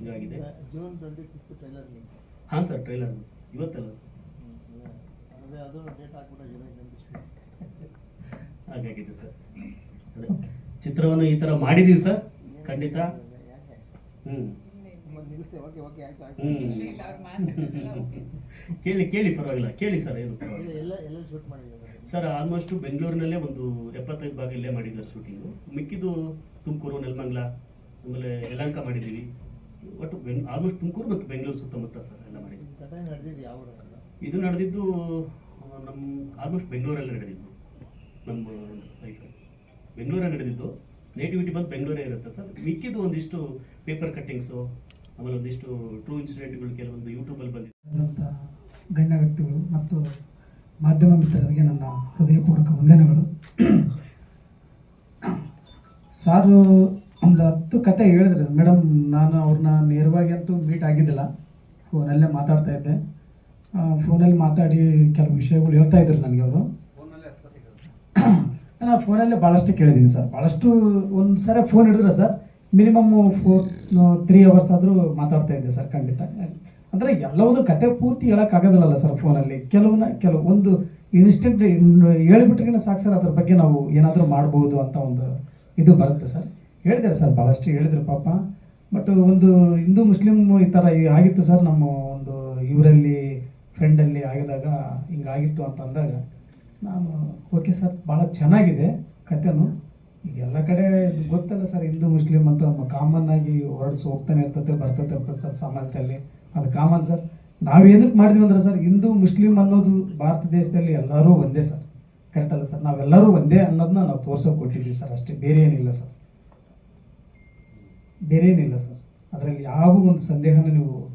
ಇದಾಗಿದೆ. ಜೂನ್ ಟ್ವೆಂಟಿ ಸಿಕ್ಸ್ ಟ್ರೈಲರ್ ಹಾಂ ಸರ್ ಟ್ರೈಲರ್ ಇವತ್ತಲ್ಲ? ಅದೇ ಅದು ಡೇಟ್ ಹಾಕ್ಬಿಟ್ಟು ಹಾಗಾಗಿದೆ ಸರ್. ಅದೇ ಚಿತ್ರವನ್ನು ಈ ಥರ ಮಾಡಿದ್ದೀವಿ ಸರ್ ಖಂಡಿತ. ಹ್ಞೂ ಕೇಳಿ ಕೇಳಿ ಪರವಾಗಿಲ್ಲ. ಕೇಳಿ ಸರ್ ಏನು ಎಲ್ಲ ಎಲ್ಲ ಶೂಟ್ ಮಾಡಿದ್ದೀವಿ ಸರ್. ಆಲ್ಮೋಸ್ಟ್ ಬೆಂಗಳೂರಿನಲ್ಲೇ ಒಂದು ಎಪ್ಪತ್ತೈದು ಭಾಗ ಇಲ್ಲೇ ಮಾಡಿದ್ದಾರೆ ಶೂಟಿಂಗು ಮಿಕ್ಕಿದ್ದು ತುಮಕೂರು ನೆಲಮಂಗ್ಲ ಆಮೇಲೆ ಯಲಹಂಕ ಮಾಡಿದ್ದೀವಿ. ಒಟ್ಟು ಬೆಂಗ್ ಆಲ್ಮೋಸ್ಟ್ ತುಮಕೂರು ಮತ್ತು ಬೆಂಗಳೂರು ಸುತ್ತಮುತ್ತ ಸರ್ ಎಲ್ಲ ಮಾಡಿದ್ದೀವಿ. ಇದು ನಡೆದಿದ್ದು ನಮ್ಮ ಆಲ್ಮೋಸ್ಟ್ ಬೆಂಗಳೂರಲ್ಲಿ ನಡೆದಿದ್ದು. ನಮ್ಮ ಲೈಫ್ ಬೆಂಗಳೂರಲ್ಲಿ ನಡೆದಿದ್ದು. ನೇಟಿವಿಟಿ ಬಂದು ಬೆಂಗಳೂರೇ ಇರುತ್ತೆ ಸರ್. ಮಿಕ್ಕಿದ್ದು ಒಂದಿಷ್ಟು ಪೇಪರ್ ಕಟ್ಟಿಂಗ್ಸು ಆಮೇಲೆ ಒಂದಿಷ್ಟು ಟ್ರೂ ಇನ್ಸಿಡೆಂಟ್ಗಳು ಕೆಲವೊಂದು ಯೂಟ್ಯೂಬಲ್ಲಿ ಬಂದಿದೆ. ಗಣ್ಯ ವ್ಯಕ್ತಿಗಳು ಮತ್ತು ಮಾಧ್ಯಮ ಮಿತ್ರರಿಗೆ ನನ್ನ ಹೃದಯಪೂರ್ವಕ ವಂದನೆಗಳು. ಸಾರು ಒಂದು ಹತ್ತು ಕತೆ ಹೇಳಿದ್ರು. ಮೇಡಮ್ ನಾನು ಅವ್ರನ್ನ ನೇರವಾಗಿ ಅಂತೂ ಮೀಟ್ ಆಗಿದ್ದಿಲ್ಲ. ಫೋನಲ್ಲೇ ಮಾತಾಡ್ತಾ ಇದ್ದೆ. ಫೋನಲ್ಲಿ ಮಾತಾಡಿ ಕೆಲವು ವಿಷಯಗಳು ಹೇಳ್ತಾ ಇದ್ರು ನನಗೆ ಅವರು. ನಾನು ಫೋನಲ್ಲೇ ಭಾಳಷ್ಟು ಕೇಳಿದ್ದೀನಿ ಸರ್. ಭಾಳಷ್ಟು ಒಂದು ಸರಿ ಫೋನ್ ಹಿಡಿದ್ರೆ sir. Minimum four three hours ಆದರೂ ಮಾತಾಡ್ತಾ ಇದ್ದೆ ಸರ್ ಖಂಡಿತ. ಅಂದರೆ ಎಲ್ಲವೂ ಕತೆ ಪೂರ್ತಿ ಹೇಳೋಕ್ಕಾಗೋದಿಲ್ಲಲ್ಲ ಸರ್ ಫೋನಲ್ಲಿ ಕೆಲವನ್ನ ಕೆಲವು ಒಂದು ಇನ್ಸ್ಟೆಂಟ್ ಹೇಳಿಬಿಟ್ರೆ ಸಾಕು ಸರ್ ಅದ್ರ ಬಗ್ಗೆ ನಾವು ಏನಾದರೂ ಮಾಡ್ಬೋದು ಅಂತ ಒಂದು ಇದು ಬರುತ್ತೆ ಸರ್ ಹೇಳಿದ್ದಾರೆ ಸರ್ ಭಾಳಷ್ಟು ಹೇಳಿದ್ರು ಪಾಪ. ಬಟ್ ಒಂದು ಹಿಂದೂ ಮುಸ್ಲಿಮ್ ಈ ಥರ ಆಗಿತ್ತು ಸರ್ ನಮ್ಮ ಒಂದು ಇವರಲ್ಲಿ ಫ್ರೆಂಡಲ್ಲಿ ಆಗಿದಾಗ ಹಿಂಗಾಗಿತ್ತು ಅಂತ ಅಂದಾಗ, ನಾನು ಓಕೆ ಸರ್ ಭಾಳ ಚೆನ್ನಾಗಿದೆ ಈಗ ಎಲ್ಲ ಕಡೆ ಗೊತ್ತಲ್ಲ ಸರ್, ಹಿಂದೂ, ಮುಸ್ಲಿಂ ಅಂತ ಕಾಮನ್ ಆಗಿ ವರ್ಡ್ಸ್ ಹೋಗ್ತಾನೆ ಇರ್ತದೆ, ಬರ್ತದೆ ಇರ್ತದೆ ಸರ್ ಸಮಾಜದಲ್ಲಿ. ಅದು ಕಾಮನ್ ಸರ್. ನಾವು ಏನಕ್ಕೆ ಮಾಡಿದ್ವಿ ಅಂದ್ರೆ ಸರ್, ಹಿಂದೂ, ಮುಸ್ಲಿಂ ಅನ್ನೋದು ಭಾರತ ದೇಶದಲ್ಲಿ ಎಲ್ಲರೂ ಒಂದೇ ಸರ್. ಕರೆಕ್ಟ್ ಅಲ್ಲ ಸರ್? ನಾವೆಲ್ಲರೂ ಒಂದೇ ಅನ್ನೋದನ್ನ ನಾವು ತೋರ್ಸೋಕೆ ಕೊಟ್ಟಿದ್ವಿ ಸರ್ ಅಷ್ಟೇ. ಬೇರೆ ಏನಿಲ್ಲ ಸರ್. ಬೇರೆ ಏನಿಲ್ಲ ಸರ್. ಅದರಲ್ಲಿ ಯಾವ ಒಂದು ಸಂದೇಹನ ನೀವು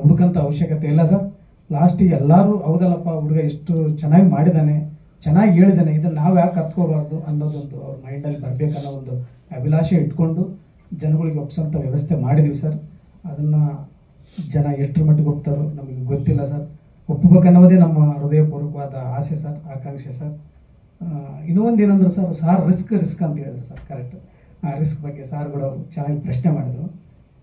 ಹುಡುಕಂತ ಅವಶ್ಯಕತೆ ಇಲ್ಲ ಸರ್. ಲಾಸ್ಟಿಗೆ ಎಲ್ಲರೂ, ಹೌದಲ್ಲಪ್ಪ, ಹುಡುಗ ಎಷ್ಟು ಚೆನ್ನಾಗಿ ಮಾಡಿದ್ದಾನೆ ಚೆನ್ನಾಗಿ ಹೇಳಿದ್ದಾನೆ. ಇದನ್ನು ನಾವು ಯಾಕೆ ಕತ್ಕೋಬಾರ್ದು ಅನ್ನೋದೊಂದು ಅವ್ರ ಮೈಂಡಲ್ಲಿ ಬರಬೇಕನ್ನೋ ಒಂದು ಅಭಿಲಾಷೆ ಇಟ್ಕೊಂಡು ಜನಗಳಿಗೆ ಒಪ್ಸೋಂಥ ವ್ಯವಸ್ಥೆ ಮಾಡಿದ್ವಿ ಸರ್. ಅದನ್ನು ಜನ ಎಷ್ಟರ ಮಟ್ಟಿಗೆ ಒಪ್ತಾರೋ ನಮಗೆ ಗೊತ್ತಿಲ್ಲ ಸರ್. ಒಪ್ಪಬೇಕನ್ನೋದೇ ನಮ್ಮ ಹೃದಯಪೂರ್ವಕವಾದ ಆಸೆ ಸರ್, ಆಕಾಂಕ್ಷೆ ಸರ್. ಇನ್ನೂ ಒಂದು ಏನಂದ್ರೆ ಸರ್, ಸಾರ್ ರಿಸ್ಕ್ ರಿಸ್ಕ್ ಅಂತ ಹೇಳಿದ್ರು ಸರ್, ಕರೆಕ್ಟ್. ಆ ರಿಸ್ಕ್ ಬಗ್ಗೆ ಸಾರ್ ಕೂಡ ಚೆನ್ನಾಗಿ ಪ್ರಶ್ನೆ ಮಾಡಿದ್ರು.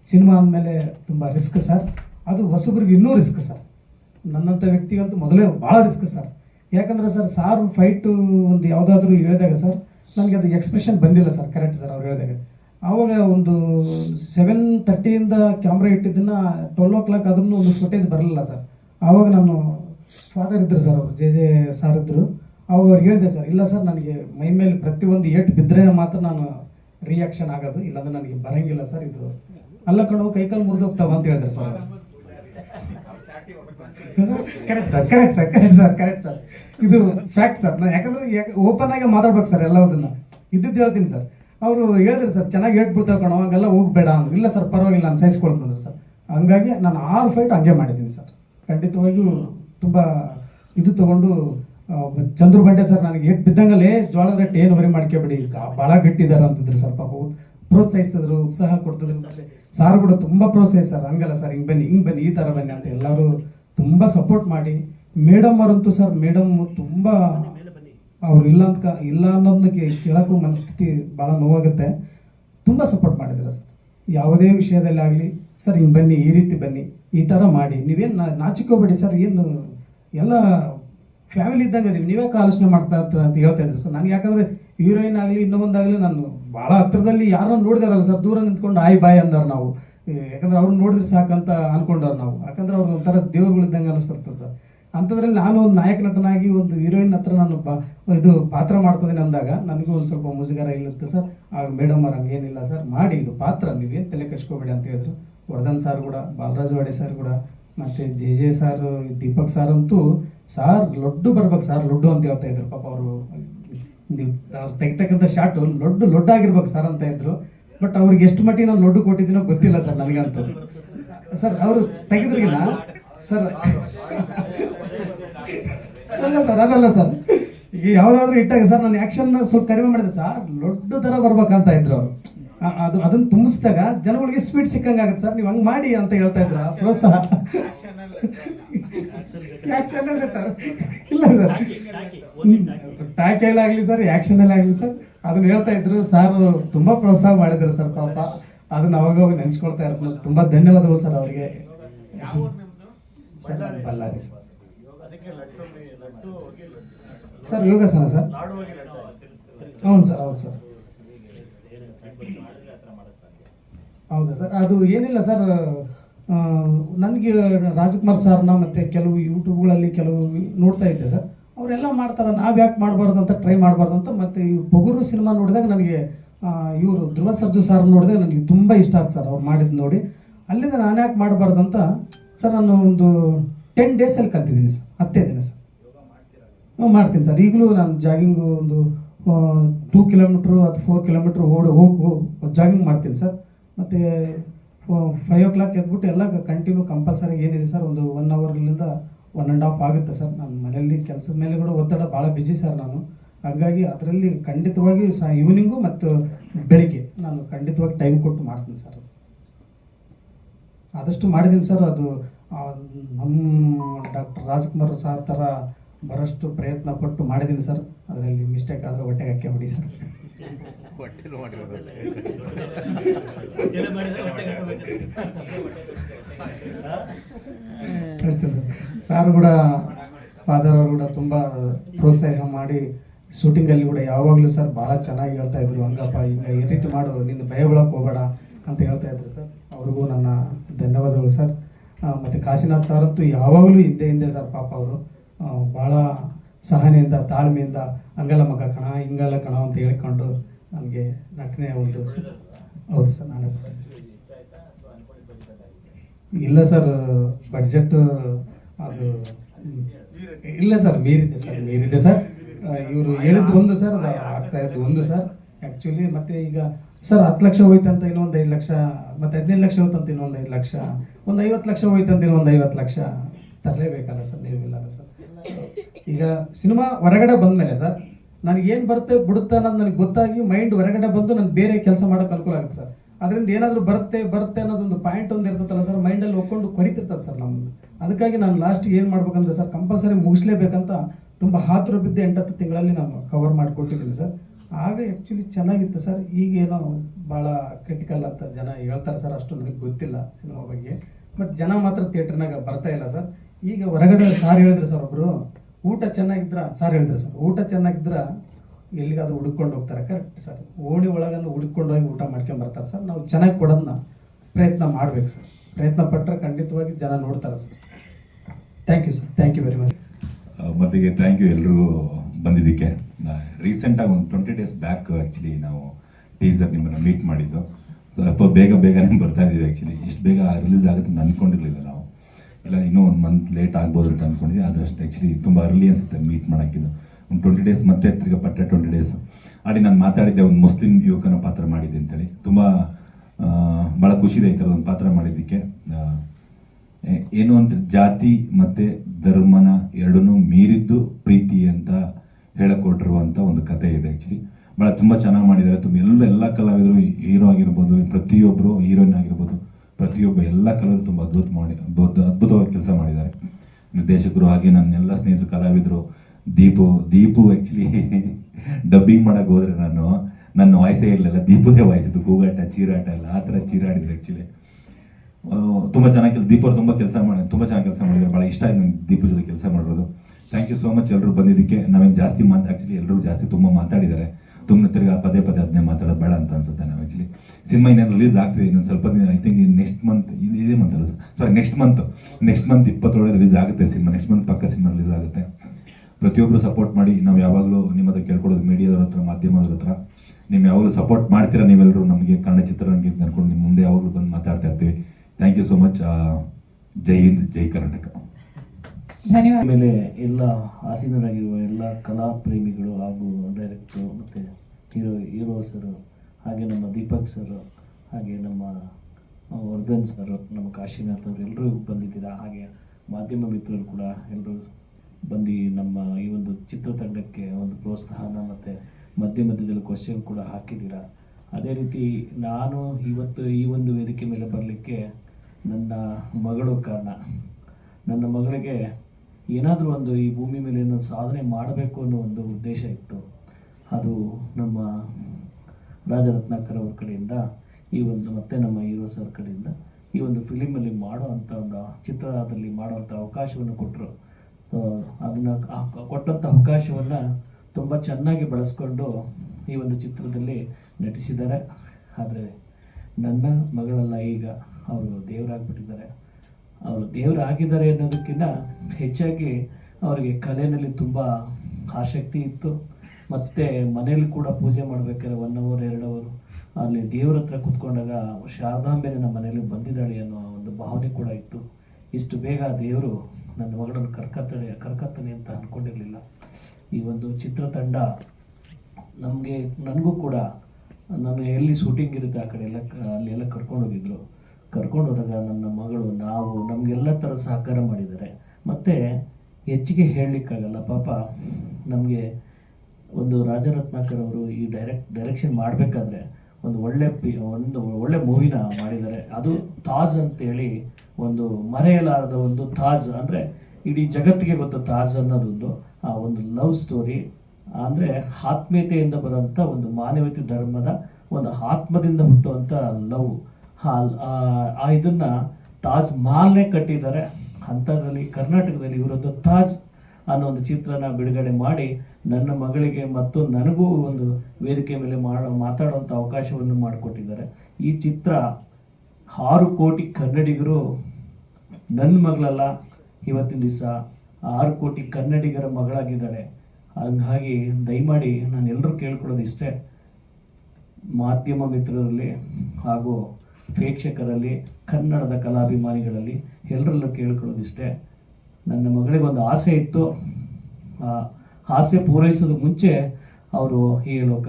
ಸಿನಿಮಾ ಅಂದಮೇಲೆ ತುಂಬ ರಿಸ್ಕ್ ಸರ್. ಅದು ಹೊಸಬ್ರಿಗೆ ಇನ್ನೂ ರಿಸ್ಕ್ ಸರ್. ನನ್ನಂಥ ವ್ಯಕ್ತಿಗಂತೂ ಮೊದಲೇ ಭಾಳ ರಿಸ್ಕ್ ಸರ್. ಯಾಕಂದ್ರೆ ಸರ್, ಸಾರ್ ಫೈಟು ಒಂದು ಯಾವುದಾದ್ರೂ ಹೇಳಿದಾಗ ಸರ್, ನನಗೆ ಅದು ಎಕ್ಸ್ಪ್ರೆಷನ್ ಬಂದಿಲ್ಲ ಸರ್ ಕರೆಕ್ಟ್ ಸರ್ ಅವ್ರು ಹೇಳಿದಾಗ. ಆವಾಗ ಒಂದು ಸೆವೆನ್ ತರ್ಟಿಯಿಂದ ಕ್ಯಾಮ್ರಾ ಇಟ್ಟಿದ್ದನ್ನ ಟ್ವೆಲ್ ಓ ಕ್ಲಾಕ್ ಅದನ್ನು ಒಂದು ಫುಟೇಜ್ ಬರಲಿಲ್ಲ ಸರ್. ಆವಾಗ ನಾನು ಫಾದರ್ ಇದ್ದರು ಸರ್ ಅವರು, ಜೆ ಜೆ ಸಾರ್ ಇದ್ದರು ಅವಾಗ ಅವ್ರು ಹೇಳಿದೆ ಸರ್, ಇಲ್ಲ ಸರ್, ನನಗೆ ಮೈ ಮೇಲೆ ಪ್ರತಿಯೊಂದು ಏಟ್ ಬಿದ್ದರೆ ಮಾತ್ರ ನಾನು ರಿಯಾಕ್ಷನ್ ಆಗೋದು, ಇಲ್ಲಾಂದ್ರೆ ನನಗೆ ಬರಂಗಿಲ್ಲ ಸರ್ ಇದು. ಅಲ್ಲ ಕಣವು ಕೈಕಾಲು ಮುರಿದೋಗ್ತಾವ ಅಂತ ಹೇಳಿದ್ರು sir correct sir correct sir correct sir correct sir ಇದು ಫ್ಯಾಕ್ಟ್ ಸರ್ ನಾನು ಯಾಕಂದ್ರೆ ಓಪನ್ ಆಗಿ ಮಾತಾಡ್ಬೇಕು ಸರ್ ಎಲ್ಲದನ್ನ ಇದ್ದಿದ್ದು ಹೇಳ್ತೀನಿ ಸರ್ ಅವರು ಹೇಳಿದ್ರು ಸರ್ ಚೆನ್ನಾಗಿ ಹೇಳ್ಬಿಡ್ತಾವೆ ಕಣೋ ಹಂಗೆಲ್ಲ ಹೋಗ್ಬೇಡ ಅಂದ್ರು. ಇಲ್ಲ ಸರ್ ಪರವಾಗಿಲ್ಲ ನಾನು ಸಹಿಸ್ಕೊಳ್ತಂದ್ರು ಸರ್ ಹಂಗಾಗಿ ನಾನು ಆರು ಫೈಟ್ ಹಂಗೆ ಮಾಡಿದ್ದೀನಿ ಸರ್ ಖಂಡಿತವಾಗಿಯೂ ತುಂಬ ಇದು ತಗೊಂಡು ಚಂದ್ರ ಬಂಡೆ ಸರ್ ನನಗೆ ಏಟ್ ಬಿದ್ದಂಗಲೇ ಜೋಳದ ರೊಟ್ಟಿ ಏನು ಬರಿ ಮಾಡ್ಕೊಬೇಡಿ. ಭಾಳ ಗಟ್ಟಿದ್ದಾರೆ ಅಂತಿದ್ರು ಸರ್ ಪಾಪ ಪ್ರೋತ್ಸಾಹಿಸಿದ್ರು ಉತ್ಸಾಹ ಕೊಡ್ತಿದ್ರು. ಸಾರ್. ಕೂಡ ತುಂಬ ಪ್ರೋತ್ಸಾಹಿಸ್ತಾರೆ ಹಂಗಲ್ಲ ಸರ್ ಹಿಂಗೆ ಬನ್ನಿ ಹಿಂಗೆ ಬನ್ನಿ ಈ ಥರ ಬನ್ನಿ ಅಂತ ಎಲ್ಲರೂ ತುಂಬಾ ಸಪೋರ್ಟ್ ಮಾಡಿ. ಮೇಡಮ್ ಅವರಂತೂ ಸರ್, ಮೇಡಮ್ ತುಂಬಾ ಅವ್ರು ಇಲ್ಲ ಅಂತ ಇಲ್ಲ ಅನ್ನೋದಕ್ಕೆ ಕೇಳೋಕ್ಕೂ ಮನಸ್ಥಿತಿ ಭಾಳ ನೋವಾಗುತ್ತೆ. ತುಂಬ ಸಪೋರ್ಟ್ ಮಾಡಿದ್ರು ಸರ್. ಯಾವುದೇ ವಿಷಯದಲ್ಲಿ ಆಗಲಿ, ಸರ್ ಹಿಂಗೆ ಬನ್ನಿ, ಈ ರೀತಿ ಬನ್ನಿ, ಈ ಥರ ಮಾಡಿ. ನೀವೇನು ನಾಚಿಕೋಬೇಡಿ ಸರ್, ಏನು ಎಲ್ಲ ಫ್ಯಾಮಿಲಿ ಇದ್ದಂಗೆ ಅದೀವಿ ನೀವೇ ಆಲೋಚನೆ ಮಾಡ್ತಾ ಇರ್ತಾರೆ ಅಂತ ಹೇಳ್ತಾ ಇದ್ರು ಸರ್. ನನಗೆ ಯಾಕಂದ್ರೆ ಹೀರೋಯಿನ್ ಆಗಲಿ, ಇನ್ನೊಂದಾಗಲಿ ನಾನು ಭಾಳ ಹತ್ರದಲ್ಲಿ ಯಾರೋ ನೋಡಿದಾರಲ್ಲ ಸರ್. ದೂರ ನಿಂತ್ಕೊಂಡು, ಆಯ್ ಬಾಯ್ ಅಂದರು ನಾವು. ಯಾಕಂದ್ರೆ ಅವ್ರನ್ನ ನೋಡಿದ್ರೆ ಸಾಕಂತ ಅನ್ಕೊಂಡವ್ರು ನಾವು. ಯಾಕಂದ್ರೆ ಅವ್ರು ಒಂಥರ ದೇವರುಗಳಿದ್ದಂಗೆ ಅನಿಸ್ತಿರ್ತ ಸರ್. ಅಂಥದ್ರಲ್ಲಿ ನಾನು ಒಂದು ನಾಯಕ ನಟನಾಗಿ ಒಂದು ಹೀರೋಯಿನ್ ಹತ್ರ ನಾನು ಬಾ ಇದು ಪಾತ್ರ ಮಾಡ್ತಿದ್ದೀನಿ ಅಂದಾಗ ನನಗೂ ಒಂದು ಸ್ವಲ್ಪ ಮುಜುಗರ ಇಲ್ಲತ್ತೆ ಸರ್. ಆಗ ಮೇಡಮ್ ಅವ್ರು ಹಂಗೇನಿಲ್ಲ ಸರ್. ಮಾಡಿ ಇದು ಪಾತ್ರ ನೀವೇನು ತಲೆ ಕಟ್ಸ್ಕೋಬೇಡಿ ಅಂತ ಹೇಳಿದ್ರು. ವರ್ಧನ್ ಸರ್ ಕೂಡ, ಬಾಲರಾಜ್ ವಾಡೆ ಸರ್ ಕೂಡ, ಮತ್ತೆ J J sir Deepak sir ಅಂತೂ ಸಾರ್ ಲೊಡ್ಡು ಬರ್ಬೇಕು ಸರ್ ಲೊಡ್ಡು ಅಂತ ಹೇಳ್ತಾ ಇದ್ರು. ಪಾಪ ಅವರು, ನೀವು ಅವ್ರು ತೆಗಿತಕ್ಕಂಥ ಶಾಟು ಲೊಡ್ಡು ಲೊಡ್ಡಾಗಿರ್ಬೇಕು ಸರ್ ಅಂತ ಇದ್ರು. ಬಟ್ ಅವ್ರಿಗೆ ಎಷ್ಟು ಮಟ್ಟಿಗೆ ನಾನು ಲೊಡ್ಡು ಕೊಟ್ಟಿದ್ದೀನೋ ಗೊತ್ತಿಲ್ಲ ಸರ್ ನನಗಂತೂ. ಸರ್ ಅವರು ತೆಗೆದ್ರಿಗಿನ ಸರ್ ಅಲ್ಲ ಸರ್ ಅದಲ್ಲ ಸರ್. ಈಗ ಯಾವ್ದಾದ್ರು ಇಟ್ಟಾಗ ಸರ್ ನಾನು ಆಕ್ಷನ್ ಸ್ವಲ್ಪ ಕಡಿಮೆ ಮಾಡಿದೆ. ಸರ್ ಲೊಡ್ಡು ತರ ಬರ್ಬೇಕಂತ ಇದ್ರು ಅವರು. ಅದು ಅದನ್ನ ತುಂಬಿಸಿದಾಗ ಜನಗಳಿಗೆ ಸ್ವೀಟ್ ಸಿಕ್ಕಂಗೆ ಆಗುತ್ತೆ ಸರ್. ನೀವು ಹಂಗೆ ಮಾಡಿ ಅಂತ ಹೇಳ್ತಾ ಇದ್ರ. ಪ್ರೋತ್ಸಾಹ. ಆಕ್ಷನ್ ಅಲ್ಲ ಸರ್. ಇಲ್ಲ ಸರ್. ಟ್ಯಾಕಲ್ಲಿ ಆಗಲಿ ಸರ್ ಆಕ್ಷನ್ ಅಲ್ಲಿ ಆಗಲಿ ಸರ್. ಅದನ್ನ ಹೇಳ್ತಾ ಇದ್ರು ಸರ್ ತುಂಬಾ ಪ್ರೋತ್ಸಾಹ ಮಾಡಿದ್ರು ಸರ್ ಪಾಪ. ಅದನ್ನ ಅವಾಗ ಹೋಗಿ ನೆನ್ಸ್ಕೊಳ್ತಾ ಇರ್ತಾರೆ ತುಂಬಾ ಧನ್ಯವಾದಗಳು ಸರ್ ಅವರಿಗೆ. ಬಳ್ಳಾರಿ ಸರ್. ಸರ್ ಯೋಗಾಸನ ಸರ್. ಹೌದು ಸರ್ ಹೌದು ಸರ್. ಹೌದಾ ಸರ್ ಅದು ಏನಿಲ್ಲ ಸರ್. ನನಗೆ ರಾಜ್ಕುಮಾರ್ ಸರ್ನ ಮತ್ತು ಕೆಲವು ಯೂಟ್ಯೂಬ್ಗಳಲ್ಲಿ ಕೆಲವು ನೋಡ್ತಾ ಇದ್ದೆ ಸರ್. ಅವರೆಲ್ಲ ಮಾಡ್ತಾರೆ ನಾವು ಯಾಕೆ ಮಾಡಬಾರ್ದು ಅಂತ ಟ್ರೈ ಮಾಡಬಾರ್ದು ಅಂತ. ಮತ್ತು ಈ ಬೊಗುರು ಸಿನಿಮಾ ನೋಡಿದಾಗ ನನಗೆ ಇವರು ಧ್ರುವ ಸರ್ಜು ಸರ್ ನೋಡಿದಾಗ ನನಗೆ ತುಂಬ ಇಷ್ಟ ಆಯ್ತು ಸರ್ ಅವ್ರು ಮಾಡಿದ್ದು ನೋಡಿ. ಅಲ್ಲಿಂದ ನಾನು ಯಾಕೆ ಮಾಡಬಾರ್ದು ಅಂತ ಸರ್ ನಾನು ಒಂದು ಟೆನ್ ಡೇಸಲ್ಲಿ ಕಲ್ತಿದ್ದೀನಿ ಸರ್ ಹತ್ತೇ ದಿನ ಸರ್ ಹ್ಞೂ ಮಾಡ್ತೀನಿ ಸರ್ ಈಗಲೂ ನಾನು ಜಾಗಿಂಗು ಒಂದು ಟೂ ಕಿಲೋಮೀಟ್ರು ಅಥವಾ ಫೋರ್ ಕಿಲೋಮೀಟ್ರ್ ಓಡಿ, ಹೋಗಿ ಜಾಗಿಂಗ್ ಮಾಡ್ತೀನಿ ಸರ್ ಮತ್ತು ಫೈವ್ ಓ ಕ್ಲಾಕ್ ಎದ್ಬಿಟ್ಟು ಎಲ್ಲ ಕಂಟಿನ್ಯೂ ಕಂಪಲ್ಸರಿ ಏನಿದೆ ಸರ್ ಒಂದು ಒನ್ ಅವರ್ಲಿಂದ ಒನ್ ಆ್ಯಂಡ್ ಹಾಫ್ ಆಗುತ್ತೆ ಸರ್. ನಾನು ಮನೆಯಲ್ಲಿ ಕೆಲಸದ ಮೇಲೆ ಕೂಡ ಒತ್ತಡ ಭಾಳ ಬಿಜಿ ಸರ್ ನಾನು. ಹಾಗಾಗಿ ಅದರಲ್ಲಿ ಖಂಡಿತವಾಗಿ ಸಹ ಈವ್ನಿಂಗು ಮತ್ತು ಬೆಳಿಗ್ಗೆ ನಾನು ಖಂಡಿತವಾಗಿ ಟೈಮ್ ಕೊಟ್ಟು ಮಾಡ್ತೀನಿ ಸರ್. ಆದಷ್ಟು ಮಾಡಿದ್ದೀನಿ ಸರ್. ಅದು ನಮ್ಮ ಡಾಕ್ಟರ್ ರಾಜ್ಕುಮಾರ್ ಸಹ ಥರ ಬರೋಷ್ಟು ಪ್ರಯತ್ನ ಪಟ್ಟು ಮಾಡಿದ್ದೀನಿ ಸರ್. ಅದರಲ್ಲಿ ಮಿಸ್ಟೇಕ್ ಆದರೆ ಹೊಟ್ಟೆಗೆ ಹಾಕಿ ಹೊಡಿ ಸರ್. ಹೊಟ್ಟೆಲು ಮಾಡಿರೋದು. ಅಷ್ಟೇ ಸರ್ ಸಾರು ಕೂಡ ಫಾದರ್ ಅವರು ಕೂಡ ತುಂಬ ಪ್ರೋತ್ಸಾಹ ಮಾಡಿ ಶೂಟಿಂಗಲ್ಲಿ ಕೂಡ ಯಾವಾಗಲೂ ಸರ್ ಭಾಳ ಚೆನ್ನಾಗಿ ಹೇಳ್ತಾ ಇದ್ರು ಹಂಗಪ್ಪ ಈಗ ಈ ರೀತಿ ಮಾಡು ನಿನ್ನ ಭಯ ಒಳಗೆ ಹೋಗಬೇಡ ಅಂತ ಹೇಳ್ತಾ ಇದ್ರು ಸರ್ ಅವ್ರಿಗೂ ನನ್ನ ಧನ್ಯವಾದಗಳು ಸರ್ ಮತ್ತು ಮತ್ತೆ ಕಾಶಿನಾಥ್ ಸರ್ ಅಂತೂ ಯಾವಾಗಲೂ ಇದ್ದೇ ಇದ್ದೆ ಸರ್ ಪಾಪ ಅವರು. ಭಾಳ ಸಹನೆಯಿಂದ, ತಾಳ್ಮೆಯಿಂದ ಹಂಗಲ್ಲ ಮಗ ಕಣ ಹಿಂಗಲ್ಲ ಕಣ ಅಂತ ಹೇಳ್ಕೊಂಡು ನನಗೆ ನಟನೆ ಒಂದು ಹೌದು ಸರ್, ನಾನು ಇಲ್ಲ ಸರ್ ಬಡ್ಜೆಟ್ ಅದು, ಇಲ್ಲ ಸರ್ ಮೀರಿದೆ ಸರ್ ಮೀರಿದೆ ಸರ್. ಇವರು ಹೇಳಿದ್ದು ಒಂದು ಸರ್, ಅದು ಆಗ್ತಾ ಇದ್ದು ಒಂದು ಸರ್. ಆ್ಯಕ್ಚುಲಿ ಮತ್ತೆ ಈಗ, ಸರ್, ಹತ್ತು ಲಕ್ಷ ಹೋಯ್ತಂತ ಇನ್ನೊಂದು ಐದು ಲಕ್ಷ, ಮತ್ತೆ ಹದಿನೈದು ಲಕ್ಷ ಹೋಯ್ತಂತ ಇನ್ನೊಂದು ಐದು ಲಕ್ಷ, ಒಂದು ಐವತ್ತು ಲಕ್ಷ ಹೋಯ್ತಂತ ಇನ್ನೊಂದು ಐವತ್ತು ಲಕ್ಷ ತರಲೇಬೇಕಲ್ಲ ಸರ್, ನೀವಿಲ್ಲ ಸರ್. ಈಗ ಸಿನಿಮಾ ಹೊರಗಡೆ ಬಂದ ಮೇಲೆ ಸರ್ ನನಗೆ ಏನು ಬರುತ್ತೆ, ಬಿಡುತ್ತೆ ಅನ್ನೋದು ನನಗೆ ಗೊತ್ತಾಗಿ ಮೈಂಡ್ ಹೊರಗಡೆ ಬಂದು ನಾನು ಬೇರೆ ಕೆಲಸ ಮಾಡೋಕೆ ಅನುಕೂಲ ಆಗುತ್ತೆ ಸರ್. ಅದರಿಂದ ಏನಾದರೂ ಬರುತ್ತೆ ಬರುತ್ತೆ ಅನ್ನೋದೊಂದು ಪಾಯಿಂಟ್ ಒಂದು ಇರ್ತದಲ್ಲ ಸರ್ ಮೈಂಡಲ್ಲಿ ಒಕ್ಕೊಂಡು ಕೊರಿತಿರ್ತದೆ ಸರ್ ನಮ್ಮನ್ನು ಅದಕ್ಕಾಗಿ ನಾನು ಲಾಸ್ಟ್ ಏನು ಮಾಡ್ಬೇಕಂದ್ರೆ ಸರ್ ಕಂಪಲ್ಸರಿ ಮುಗಿಸ್ಲೇಬೇಕಂತ ತುಂಬ ಹಾತುರ ಬಿದ್ದು ಎಂಟತ್ತು ತಿಂಗಳಲ್ಲಿ ನಾನು ಕವರ್ ಮಾಡಿಕೊಟ್ಟಿದ್ದೀನಿ ಸರ್. ಆಗ ಆ್ಯಕ್ಚುಲಿ ಚೆನ್ನಾಗಿತ್ತು ಸರ್. ಈಗೇನೋ ಭಾಳ ಕ್ರಿಟಿಕಲ್ ಅಂತ ಜನ ಹೇಳ್ತಾರೆ ಸರ್, ಅಷ್ಟು ನನಗೆ ಗೊತ್ತಿಲ್ಲ ಸಿನಿಮಾ ಬಗ್ಗೆ. ಬಟ್ ಜನ ಮಾತ್ರ ಥಿಯೇಟ್ರ್ನಾಗ ಬರ್ತಾ ಇಲ್ಲ ಸರ್. ಈಗ ಹೊರಗಡೆ ಸಾರ್ ಹೇಳಿದ್ರು ಸರ್ ಒಬ್ರು ಊಟ ಚೆನ್ನಾಗಿದ್ರ ಸರ್ ಹೇಳಿದ್ರೆ ಸರ್ ಊಟ ಚೆನ್ನಾಗಿದ್ರ ಎಲ್ಲಿಗಾದ್ರೂ ಹುಡುಕೊಂಡು ಹೋಗ್ತಾರೆ ಕರೆಕ್ಟ್ ಸರ್ ಓಣಿ ಒಳಗನ್ನು ಹುಡುಕೊಂಡು ಹೋಗಿ ಊಟ ಮಾಡ್ಕೊಂಡ್ ಬರ್ತಾರೆ ಸರ್ ನಾವು ಚೆನ್ನಾಗಿ ಕೊಡೋದನ್ನ ಪ್ರಯತ್ನ ಮಾಡ್ಬೇಕು ಸರ್ ಪ್ರಯತ್ನ ಪಟ್ಟರೆ ಖಂಡಿತವಾಗಿ ಜನ ನೋಡ್ತಾರೆ sir thank you sir thank you very much ಮತ್ತಿಗೆ thank you ಎಲ್ಲರೂ ಬಂದಿದ್ದಕ್ಕೆ. ರೀಸೆಂಟಾಗಿ ಒಂದು ಟ್ವೆಂಟಿ ಡೇಸ್ ಬ್ಯಾಕ್ ಆ್ಯಕ್ಚುಲಿ ನಾವು ಟೀಸರ್ ನಿಮ್ಮನ್ನು ಮೀಟ್ ಮಾಡಿದ್ದು. ಸ್ವಲ್ಪ ಬೇಗ ಬೇಗನೆ ಬರ್ತಾ ಇದ್ದೀವಿ ಆ್ಯಕ್ಚುಲಿ ಇಷ್ಟು ಬೇಗ ರಿಲೀಸ್ ಆಗುತ್ತೆ ಅಂದ್ಕೊಂಡಿರಲಿಲ್ಲ ನಾವು. ಇಲ್ಲ, ಇನ್ನೂ ಒಂದು ಮಂತ್ ಲೇಟ್ ಆಗ್ಬೋದು ಅಂತ ಅಂದ್ಕೊಂಡಿದ್ದೆ ಆದಷ್ಟು ಆ್ಯಕ್ಚುಲಿ ತುಂಬ ಅರ್ಲಿ ಅನಿಸುತ್ತೆ ಮೀಟ್ ಮಾಡೋಕ್ಕಿದ್ದು ಒಂದು ಟ್ವೆಂಟಿ ಡೇಸ್ ಮತ್ತೆ ತಿರ್ಗಿ ಪಟ್ಟೆ ಟ್ವೆಂಟಿ ಡೇಸ್ ಅಲ್ಲಿ ನಾನು ಮಾತಾಡಿದ್ದೆ, ಒಂದು ಮುಸ್ಲಿಂ ಯುವಕನ ಪಾತ್ರ ಮಾಡಿದ್ದೆ ಅಂತೇಳಿ. ತುಂಬ ಭಾಳ ಖುಷಿ ಇದೆ ಈ ಒಂದು ಪಾತ್ರ ಮಾಡಿದ್ದಕ್ಕೆ. ಏನು ಅಂತ ಜಾತಿ ಮತ್ತೆ ಧರ್ಮನ ಎರಡನ್ನೂ ಮೀರಿದ್ದು ಪ್ರೀತಿ ಅಂತ ಹೇಳಿಕೊಟ್ಟಿರುವಂಥ ಒಂದು ಕತೆ ಇದೆ ಆ್ಯಕ್ಚುಲಿ ಭಾಳ ತುಂಬ ಚೆನ್ನಾಗಿ ಮಾಡಿದ್ದಾರೆ. ತುಂಬ ಎಲ್ಲ ಎಲ್ಲ ಕಲಾವಿದರು ಹೀರೋ ಆಗಿರ್ಬೋದು ಪ್ರತಿಯೊಬ್ಬರು ಹೀರೋಯಿನ್ ಆಗಿರ್ಬೋದು. ಪ್ರತಿಯೊಬ್ಬ ಎಲ್ಲ ಕಲಾವಿದರು ತುಂಬ ಅದ್ಭುತ ಮಾಡಿ, ಅದ್ಭುತ- ಅದ್ಭುತವಾಗಿ ಕೆಲಸ ಮಾಡಿದ್ದಾರೆ. ನಿರ್ದೇಶಕರು ಹಾಗೆ ನನ್ನ ಎಲ್ಲ ಸ್ನೇಹಿತರು, ಕಲಾವಿದರು, ದೀಪು ದೀಪು ಆ್ಯಕ್ಚುಲಿ ಡಬ್ಬಿಂಗ್ ಮಾಡಕ್ಕೆ ಹೋದ್ರೆ ನಾನು ನನ್ನ ವಾಯ್ಸೇ ಇರಲಿಲ್ಲ. ದೀಪದೇ ವಾಯ್ಸಿದ್ದು ಕೂಗಾಟ, ಚೀರಾಟ ಎಲ್ಲ, ಆ ಥರ ಚೀರಾಡಿದ್ರು ಆ್ಯಕ್ಚುಲಿ ತುಂಬ ಚೆನ್ನಾಗಿ ಕೆಲಸ ದೀಪವ್ರು ತುಂಬ ಕೆಲಸ ಮಾಡಿ, ತುಂಬ ಚೆನ್ನಾಗಿ ಕೆಲಸ ಮಾಡಿದ್ದಾರೆ. ಭಾಳ ಇಷ್ಟ ಆಯ್ತು ನನಗೆ ದೀಪ ಜೊತೆ ಕೆಲಸ ಮಾಡಿರೋದು ಥ್ಯಾಂಕ್ ಯು ಸೋ ಮಚ್ ಎಲ್ಲರೂ ಬಂದಿದ್ದಕ್ಕೆ. ನಮಗೆ ಜಾಸ್ತಿ ಮಾತು ಆ್ಯಕ್ಚುಲಿ ಎಲ್ಲರೂ ಜಾಸ್ತಿ ತುಂಬ ಮಾತಾಡಿದ್ದಾರೆ. ತುಂಬ ತಿರ್ಗಾ ಪದೇ ಪದೇ ಅದನ್ನೇ ಮಾತಾಡೋದು ಬೇಡ ಅಂತ ಅನ್ಸುತ್ತೆ ನಾವು ಆ್ಯಕ್ಚುಲಿ ಸಿನಿಮಾ ಇನ್ನೇನು ರಿಲೀಸ್ ಆಗ್ತಿದೆ ಇನ್ನೊಂದು ಸ್ವಲ್ಪ ದಿನ ಐ ಥಿಂಕ್ ನೆಕ್ಸ್ಟ್ ಮಂತ್ ಇದೇ ಮಂತ್ ಅಲ್ಲ sorry next month next month ಇಪ್ಪತ್ತೊಳಗೆ release ಆಗುತ್ತೆ ಸಿನಿಮಾ ನೆಕ್ಸ್ಟ್ ಮಂತ್ ಪಕ್ಕ ಸಿನಿಮಾ ರಿಲೀಸ್ ಆಗುತ್ತೆ. ಪ್ರತಿಯೊಬ್ಬರು ಸಪೋರ್ಟ್ ಮಾಡಿ, ನಾವು ಯಾವಾಗಲೂ ನಿಮ್ಮ ಹತ್ರ ಕೇಳ್ಕೊಡೋದು ಹತ್ರ, ಮಾಧ್ಯಮದವ್ರ ಹತ್ರ. ನೀವು ಯಾವಾಗಲೂ ಸಪೋರ್ಟ್ ಮಾಡ್ತೀರಾ ನೀವೆಲ್ಲರೂ ನಮಗೆ ಕನ್ನಡ ಚಿತ್ರರಂಗ ಅನ್ಕೊಂಡು ನಿಮ್ಮ ಮುಂದೆ ಯಾವಾಗಲೂ ಬಂದು ಮಾತಾಡ್ತಾ ಇರ್ತೀವಿ. ಥ್ಯಾಂಕ್ ಯು ಸೊ ಮಚ್ ಜೈ ಹಿಂದ್, ಜೈ ಕರ್ನಾಟಕ. ಆಮೇಲೆ ಎಲ್ಲ ಆಸೀನರಾಗಿರುವ ಎಲ್ಲ ಕಲಾ ಪ್ರೇಮಿಗಳು ಹಾಗೂ ಡೈರೆಕ್ಟ್ರು ಮತ್ತು ಹೀರೋ ಹೀರೋ ಸರ್ ಹಾಗೆ ನಮ್ಮ ದೀಪಕ್ ಸರ್ ಹಾಗೆ ನಮ್ಮ ವರ್ಧನ್ ಸರ್ ನಮ್ಮ ಕಾಶಿನಾಥ್ ಅವರು ಎಲ್ಲರೂ ಬಂದಿದ್ದೀರಾ? ಹಾಗೆ ಮಾಧ್ಯಮ ಮಿತ್ರರು ಕೂಡ ಎಲ್ಲರೂ ಬಂದು ನಮ್ಮ ಈ ಒಂದು ಚಿತ್ರತಂಡಕ್ಕೆ ಒಂದು ಪ್ರೋತ್ಸಾಹನ ಮತ್ತು ಮಧ್ಯ ಮಧ್ಯದಲ್ಲಿ ಕ್ವಶನ್ ಕೂಡ ಹಾಕಿದ್ದೀರಾ? ಅದೇ ರೀತಿ ನಾನು ಇವತ್ತು ಈ ಒಂದು ವೇದಿಕೆ ಮೇಲೆ ಬರಲಿಕ್ಕೆ ನನ್ನ ಮಗಳು ಕಾರಣ. ನನ್ನ ಮಗಳಿಗೆ ಏನಾದರೂ ಒಂದು ಈ ಭೂಮಿ ಮೇಲೆ ಏನೋ ಸಾಧನೆ ಮಾಡಬೇಕು ಅನ್ನೋ ಒಂದು ಉದ್ದೇಶ ಇತ್ತು ಅದು ನಮ್ಮ ರಾಜರತ್ನಾಕರ್ ಅವ್ರ ಕಡೆಯಿಂದ ಈ ಒಂದು ಮತ್ತೆ ನಮ್ಮ ಹೀರೋ ಸರ್ ಕಡೆಯಿಂದ ಈ ಒಂದು ಫಿಲಿಮಲ್ಲಿ ಮಾಡೋ ಅಂಥ ಒಂದು ಚಿತ್ರದಲ್ಲಿ ಮಾಡುವಂಥ ಅವಕಾಶವನ್ನು ಕೊಟ್ಟರು ಅದನ್ನು ಕೊಟ್ಟಂಥ ಅವಕಾಶವನ್ನು ತುಂಬ ಚೆನ್ನಾಗಿ ಬಳಸ್ಕೊಂಡು ಈ ಒಂದು ಚಿತ್ರದಲ್ಲಿ ನಟಿಸಿದ್ದಾರೆ. ಆದರೆ ನನ್ನ ಮಗಳೆಲ್ಲ ಈಗ, ಅವರು ದೇವರಾಗ್ಬಿಟ್ಟಿದ್ದಾರೆ. ಅವರು ದೇವರಾಗಿದ್ದಾರೆ ಅನ್ನೋದಕ್ಕಿಂತ ಹೆಚ್ಚಾಗಿ ಅವರಿಗೆ ಕಲೆಯಲ್ಲಿ ತುಂಬ ಆಸಕ್ತಿ ಇತ್ತು. ಮತ್ತು ಮನೇಲಿ ಕೂಡ ಪೂಜೆ ಮಾಡಬೇಕಾದ್ರೆ ಒನ್ ಅವರ್ ಎರಡು ಅವರು ಅಲ್ಲಿ ದೇವ್ರ ಹತ್ರ ಕುತ್ಕೊಂಡಾಗ ಶಾರದಾಂಬೆ ನಮ್ಮ ಮನೇಲಿ ಬಂದಿದ್ದಾಳೆ ಅನ್ನೋ ಒಂದು ಭಾವನೆ ಕೂಡ ಇತ್ತು. ಇಷ್ಟು ಬೇಗ ದೇವರು ನನ್ನ ಮಗಳನ್ನು ಕರ್ಕತ್ತಾಳೆ, ಕರ್ಕತ್ತಾನೆ ಅಂತ ಅಂದ್ಕೊಂಡಿರಲಿಲ್ಲ ಈ ಒಂದು ಚಿತ್ರತಂಡ ನಮಗೆ, ನನಗೂ ಕೂಡ, ನಾನು ಎಲ್ಲಿ ಶೂಟಿಂಗ್ ಇರುತ್ತೆ ಆ ಕಡೆ ಎಲ್ಲ ಕ- ಅಲ್ಲಿ ಎಲ್ಲ ಕರ್ಕೊಂಡು ಹೋಗಿದ್ರು. ಕರ್ಕೊಂಡು ಹೋದಾಗ ನನ್ನ ಮಗಳು, ನಾವು ನಮಗೆಲ್ಲ ಥರ ಸಹಕಾರ ಮಾಡಿದ್ದಾರೆ. ಮತ್ತು ಹೆಚ್ಚಿಗೆ ಹೇಳಲಿಕ್ಕಾಗಲ್ಲ, ಪಾಪ ನಮಗೆ ಒಂದು ರಾಜರತ್ನಾಕರ್ ಅವರು ಈ ಡೈರೆಕ್ಟ್ ಡೈರೆಕ್ಷನ್ ಮಾಡಬೇಕಾದ್ರೆ ಒಂದು ಒಳ್ಳೆ ಪಿ, ಒಂದು ಒಳ್ಳೆ ಮೂವಿನ ಮಾಡಿದ್ದಾರೆ. ಅದು ತಾಜ್ ಅಂತೇಳಿ ಒಂದು ಮರೆಯಲಾರದ ಒಂದು ತಾಜ್ ಅಂದರೆ ಇಡೀ ಜಗತ್ತಿಗೆ ಗೊತ್ತು ತಾಜ್ ಅನ್ನೋದೊಂದು ಆ ಒಂದು ಲವ್ ಸ್ಟೋರಿ ಅಂದರೆ ಆತ್ಮೀಯತೆಯಿಂದ ಬರುವಂಥ ಒಂದು ಮಾನವೀಯತೆ ಧರ್ಮದ ಒಂದು ಆತ್ಮದಿಂದ ಹುಟ್ಟುವಂಥ ಲವ್ ಆ ಇದನ್ನ ತಾಜ್ ಮಹಲ್ನೇ ಕಟ್ಟಿದ್ದಾರೆ. ಅಂಥದ್ರಲ್ಲಿ ಕರ್ನಾಟಕದಲ್ಲಿ ಇವರೊಂದು ತಾಜ್ ಅನ್ನೋ ಒಂದು ಚಿತ್ರನ ಬಿಡುಗಡೆ ಮಾಡಿ ನನ್ನ ಮಗಳಿಗೆ ಮತ್ತು ನನಗೂ ಒಂದು ವೇದಿಕೆ ಮೇಲೆ ಮಾಡೋ, ಮಾತಾಡುವಂಥ ಅವಕಾಶವನ್ನು ಮಾಡಿಕೊಟ್ಟಿದ್ದಾರೆ. ಈ ಚಿತ್ರ ಆರು ಕೋಟಿ ಕನ್ನಡಿಗರು, ನನ್ನ ಮಗಳಲ್ಲ, ಇವತ್ತಿನ ದಿವಸ ಆರು ಕೋಟಿ ಕನ್ನಡಿಗರ ಮಗಳಾಗಿದ್ದಾಳೆ. ಹಂಗಾಗಿ ದಯಮಾಡಿ ನಾನು ಎಲ್ಲರೂ ಕೇಳ್ಕೊಳ್ಳೋದು ಇಷ್ಟೇ ಮಾಧ್ಯಮ ಮಿತ್ರರಲ್ಲಿ ಹಾಗೂ ಪ್ರೇಕ್ಷಕರಲ್ಲಿ, ಕನ್ನಡದ ಕಲಾಭಿಮಾನಿಗಳಲ್ಲಿ ಎಲ್ಲರಲ್ಲೂ ಕೇಳ್ಕೊಳ್ಳೋದಿಷ್ಟೇ. ನನ್ನ ಮಗಳಿಗೆ ಒಂದು ಆಸೆ ಇತ್ತು. ಆ ಆಸೆ ಪೂರೈಸೋದು ಮುಂಚೆ ಅವರು ಈ ಲೋಕ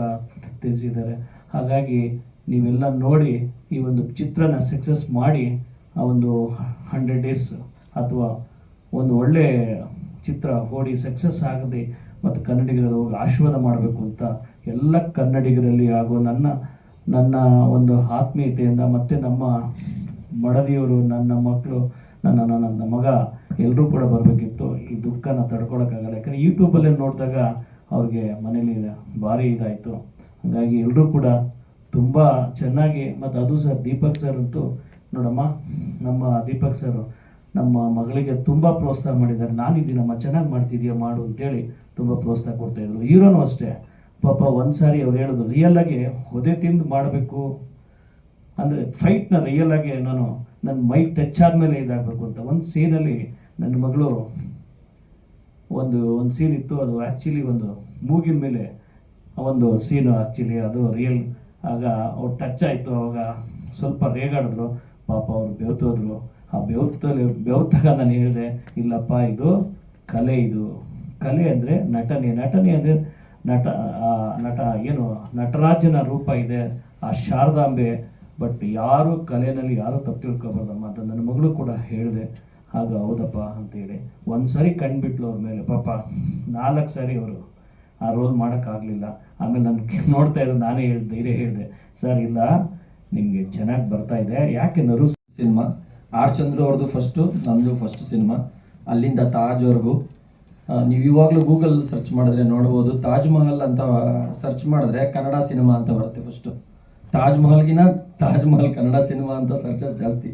ತಿಳಿಸಿದ್ದಾರೆ. ಹಾಗಾಗಿ ನೀವೆಲ್ಲ ನೋಡಿ ಈ ಒಂದು ಚಿತ್ರನ ಸಕ್ಸಸ್ ಮಾಡಿ, ಆ ಒಂದು ಹಂಡ್ರೆಡ್ ಡೇಸ್ ಅಥವಾ ಒಂದು ಒಳ್ಳೆ ಚಿತ್ರ ಓಡಿ ಸಕ್ಸಸ್ ಆಗದೆ ಮತ್ತು ಕನ್ನಡಿಗರಲ್ಲಿ ಹೋಗಿ ಆಶೀರ್ವಾದ ಮಾಡಬೇಕು ಅಂತ ಎಲ್ಲ ಕನ್ನಡಿಗರಲ್ಲಿ ಹಾಗೂ ನನ್ನ ನನ್ನ ಒಂದು ಆತ್ಮೀಯತೆಯಿಂದ ಮತ್ತು ನಮ್ಮ ಮಡದಿಯವರು, ನನ್ನ ಮಕ್ಕಳು, ನನ್ನ ನನ್ನ ಮಗ ಎಲ್ಲರೂ ಕೂಡ ಬರಬೇಕಿತ್ತು. ಈ ದುಃಖನ ತಡ್ಕೊಳಕ್ಕಾಗಲ್ಲ. ಯಾಕಂದರೆ ಯೂಟ್ಯೂಬಲ್ಲೇ ನೋಡಿದಾಗ ಅವ್ರಿಗೆ ಮನೇಲಿ ಭಾರಿ ಇದಾಯಿತು. ಹಾಗಾಗಿ ಎಲ್ಲರೂ ಕೂಡ ತುಂಬ ಚೆನ್ನಾಗಿ, ಮತ್ತು ಅದು ಸರ್ ದೀಪಕ್ ಸರ್ ಅಂತೂ, ನೋಡಮ್ಮ, ನಮ್ಮ ದೀಪಕ್ ಸರ್ ನಮ್ಮ ಮಗಳಿಗೆ ತುಂಬ ಪ್ರೋತ್ಸಾಹ ಮಾಡಿದ್ದಾರೆ. ನಾನಿದ್ದೀನಮ್ಮ, ಚೆನ್ನಾಗಿ ಮಾಡ್ತಿದ್ಯಾ ಮಾಡು ಅಂತೇಳಿ ತುಂಬ ಪ್ರೋತ್ಸಾಹ ಕೊಡ್ತಾಯಿದ್ರು ಹೀರೋನು ಅಷ್ಟೇ. ಪಾಪ ಒಂದು ಸಾರಿ ಅವ್ರು ಹೇಳೋದು ರಿಯಲ್ ಆಗಿ ಒದೆ ತಿಂದು ಮಾಡಬೇಕು. ಅಂದರೆ ಫೈಟ್ನ ರಿಯಲ್ ಆಗಿ ನಾನು ನನ್ನ ಮೈ ಟಚ್ ಆದಮೇಲೆ ಇದಾಗಬೇಕು ಅಂತ. ಒಂದು ಸೀನಲ್ಲಿ ನನ್ನ ಮಗಳು ಒಂದು ಒಂದು ಸೀನ್ ಇತ್ತು, ಅದು ಆ್ಯಕ್ಚುಲಿ ಒಂದು ಮೂಗಿನ ಮೇಲೆ ಒಂದು ಸೀನು ಆ್ಯಕ್ಚುಲಿ ಅದು ರಿಯಲ್ ಆಗ ಅವ್ರು ಟಚ್ ಆಯಿತು, ಅವಾಗ ಸ್ವಲ್ಪ ರೇಗಾಡಿದ್ರು. ಪಾಪ ಅವ್ರು ಬೆವ್ತೋದ್ರು. ಆ ಬೆವ್ತಲ್ಲಿ, ಬೆವ್ತಾಗ ನಾನು ಹೇಳಿದೆ, ಇಲ್ಲಪ್ಪ, ಇದು ಕಲೆ ಇದು. ಕಲೆ ಅಂದರೆ ನಟನೆ ನಟನೆ ಅಂದರೆ ನಟ ನಟ, ಏನು ನಟರಾಜನ ರೂಪ ಇದೆ, ಆ ಶಾರದಾಂಬೆ, ಬಟ್ ಯಾರು ಕಲೆಯಲ್ಲಿ ಯಾರು ತಪ್ಪು ತಿಳ್ಕೊಬಾರ್ದಮ್ಮ ಅಂತ ನನ್ನ ಮಗಳು ಕೂಡ ಹೇಳಿದೆ ಆಗ ಹೌದಪ್ಪ ಅಂತೇಳಿ ಒಂದು ಸಾರಿ ಕಣ್ಬಿಟ್ಲು ಅವ್ರ ಮೇಲೆ, ಪಾಪ ನಾಲ್ಕು ಸಾರಿ ಅವರು ಆ ರೋಲ್ ಮಾಡೋಕ್ಕಾಗಲಿಲ್ಲ. ಆಮೇಲೆ ನಾನು ನೋಡ್ತಾ ಇದ್ದು ನಾನೇ ಹೇಳಿದೆ ಧೈರ್ಯ ಹೇಳಿದೆ, ಸರ್, ಇಲ್ಲ, ನಿಮಗೆ ಚೆನ್ನಾಗಿ ಬರ್ತಾ ಇದೆ, ಯಾಕೆ ನರು ಸಿನಿಮಾ? ಆರ್ ಚಂದ್ರು ಅವ್ರದ್ದು ಫಸ್ಟು ನಮ್ಮದು ಫಸ್ಟ್ ಸಿನಿಮಾ. ಅಲ್ಲಿಂದ ತಾಜ್ವರೆಗೂ ನೀವು ಇವಾಗಲೂ ಗೂಗಲ್ ಸರ್ಚ್ ಮಾಡಿದ್ರೆ ನೋಡ್ಬೋದು. ತಾಜ್ ಮಹಲ್ ಅಂತ ಸರ್ಚ್ ಮಾಡಿದ್ರೆ ಕನ್ನಡ ಸಿನಿಮಾ ಅಂತ ಬರುತ್ತೆ ಫಸ್ಟು ತಾಜ್ ಮಹಲ್ಗಿನ ತಾಜ್ ಮಹಲ್ ಕನ್ನಡ ಸಿನಿಮಾ ಅಂತ ಸರ್ಚಸ್ ಜಾಸ್ತಿ.